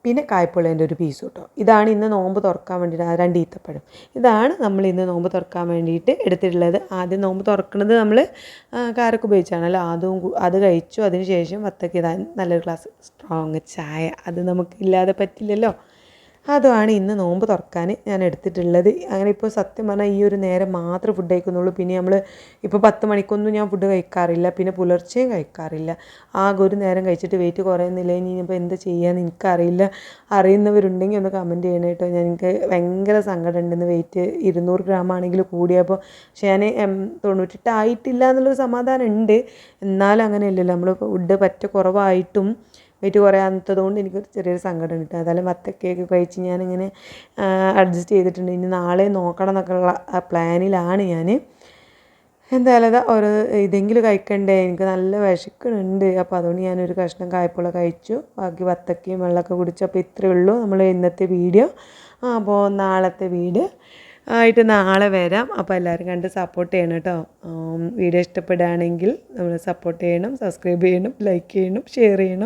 പിന്നെ കായ്പുള്ളേന്റെ ഒരു പീസ് കേട്ടോ. ഇതാണ് ഇന്ന് നോമ്പ് തുറക്കാൻ വേണ്ടിയിട്ട് രണ്ട് ഈത്തപ്പഴം. ഇതാണ് നമ്മൾ ഇന്ന് നോമ്പ് തുറക്കാൻ വേണ്ടിയിട്ട് എടുത്തിട്ടുള്ളത്. ആദ്യം നോമ്പ് തുറക്കുന്നത് നമ്മൾ കാരൊക്കെ ഉപയോഗിച്ചാണല്ലോ. അതും അത് കഴിച്ചു. അതിന് ശേഷം വത്തക്ക ഇതാ നല്ലൊരു ഗ്ലാസ് സ്ട്രോങ് ചായ. അത് നമുക്ക് ഇല്ലാതെ പറ്റില്ലല്ലോ. അതുമാണ് ഇന്ന് നോമ്പ് തുറക്കാൻ ഞാൻ എടുത്തിട്ടുള്ളത്. അങ്ങനെ ഇപ്പോൾ സത്യം പറഞ്ഞാൽ ഈ ഒരു നേരം മാത്രമേ ഫുഡ് കഴിക്കുന്നുള്ളൂ. പിന്നെ നമ്മൾ ഇപ്പോൾ പത്ത് മണിക്കൊന്നും ഞാൻ ഫുഡ് കഴിക്കാറില്ല. പിന്നെ പുലർച്ചെയും കഴിക്കാറില്ല. ആകെ ഒരു നേരം കഴിച്ചിട്ട് വെയിറ്റ് കുറയുന്നില്ല. ഇനി ഇപ്പോൾ എന്താ ചെയ്യാന്ന് എനിക്കറിയില്ല. അറിയുന്നവരുണ്ടെങ്കിൽ ഒന്ന് കമന്റ് ചെയ്യണേ കേട്ടോ. ഞാൻ എനിക്ക് ഭയങ്കര സങ്കടം ഉണ്ടെന്ന് വെയിറ്റ് ഇരുന്നൂറ് ഗ്രാം ആണെങ്കിൽ കൂടിയപ്പോൾ പക്ഷേ ഞാൻ തൊണ്ണൂറ്റിട്ടായിട്ടില്ല എന്നുള്ളൊരു സമാധാനം ഉണ്ട് എന്നാലും അങ്ങനെയല്ലല്ലോ. നമ്മൾ ഫുഡ് പറ്റ കുറവായിട്ടും വെയിറ്റ് കുറയാത്തത് കൊണ്ട് എനിക്ക് ചെറിയൊരു സങ്കടം കിട്ടും. അതായാലും വത്തക്കയൊക്കെ കഴിച്ച് ഞാനിങ്ങനെ അഡ്ജസ്റ്റ് ചെയ്തിട്ടുണ്ട്. ഇനി നാളെ നോക്കണം എന്നൊക്കെയുള്ള പ്ലാനിലാണ് ഞാൻ എന്തായാലും ഒരു ഇതെങ്കിലും കഴിക്കണ്ടേ? എനിക്ക് നല്ല വിശക്കുന്നുണ്ട്. അപ്പോൾ അതുകൊണ്ട് ഞാനൊരു കഷ്ണം കായ്പുള കഴിച്ചു. ബാക്കി വത്തക്കയും വെള്ളമൊക്കെ കുടിച്ചു. അപ്പോൾ ഇത്രയേ ഉള്ളൂ നമ്മൾ ഇന്നത്തെ വീഡിയോ. അപ്പോൾ നാളത്തെ വീഡിയോ ആയിട്ട് നാളെ വരാം. അപ്പോൾ എല്ലാവരും കണ്ട് സപ്പോർട്ട് ചെയ്യണം കേട്ടോ. വീഡിയോ ഇഷ്ടപ്പെടുകയാണെങ്കിൽ നമ്മൾ സപ്പോർട്ട് ചെയ്യണം സബ്സ്ക്രൈബ് ചെയ്യണം ലൈക്ക് ചെയ്യണം ഷെയർ ചെയ്യണം.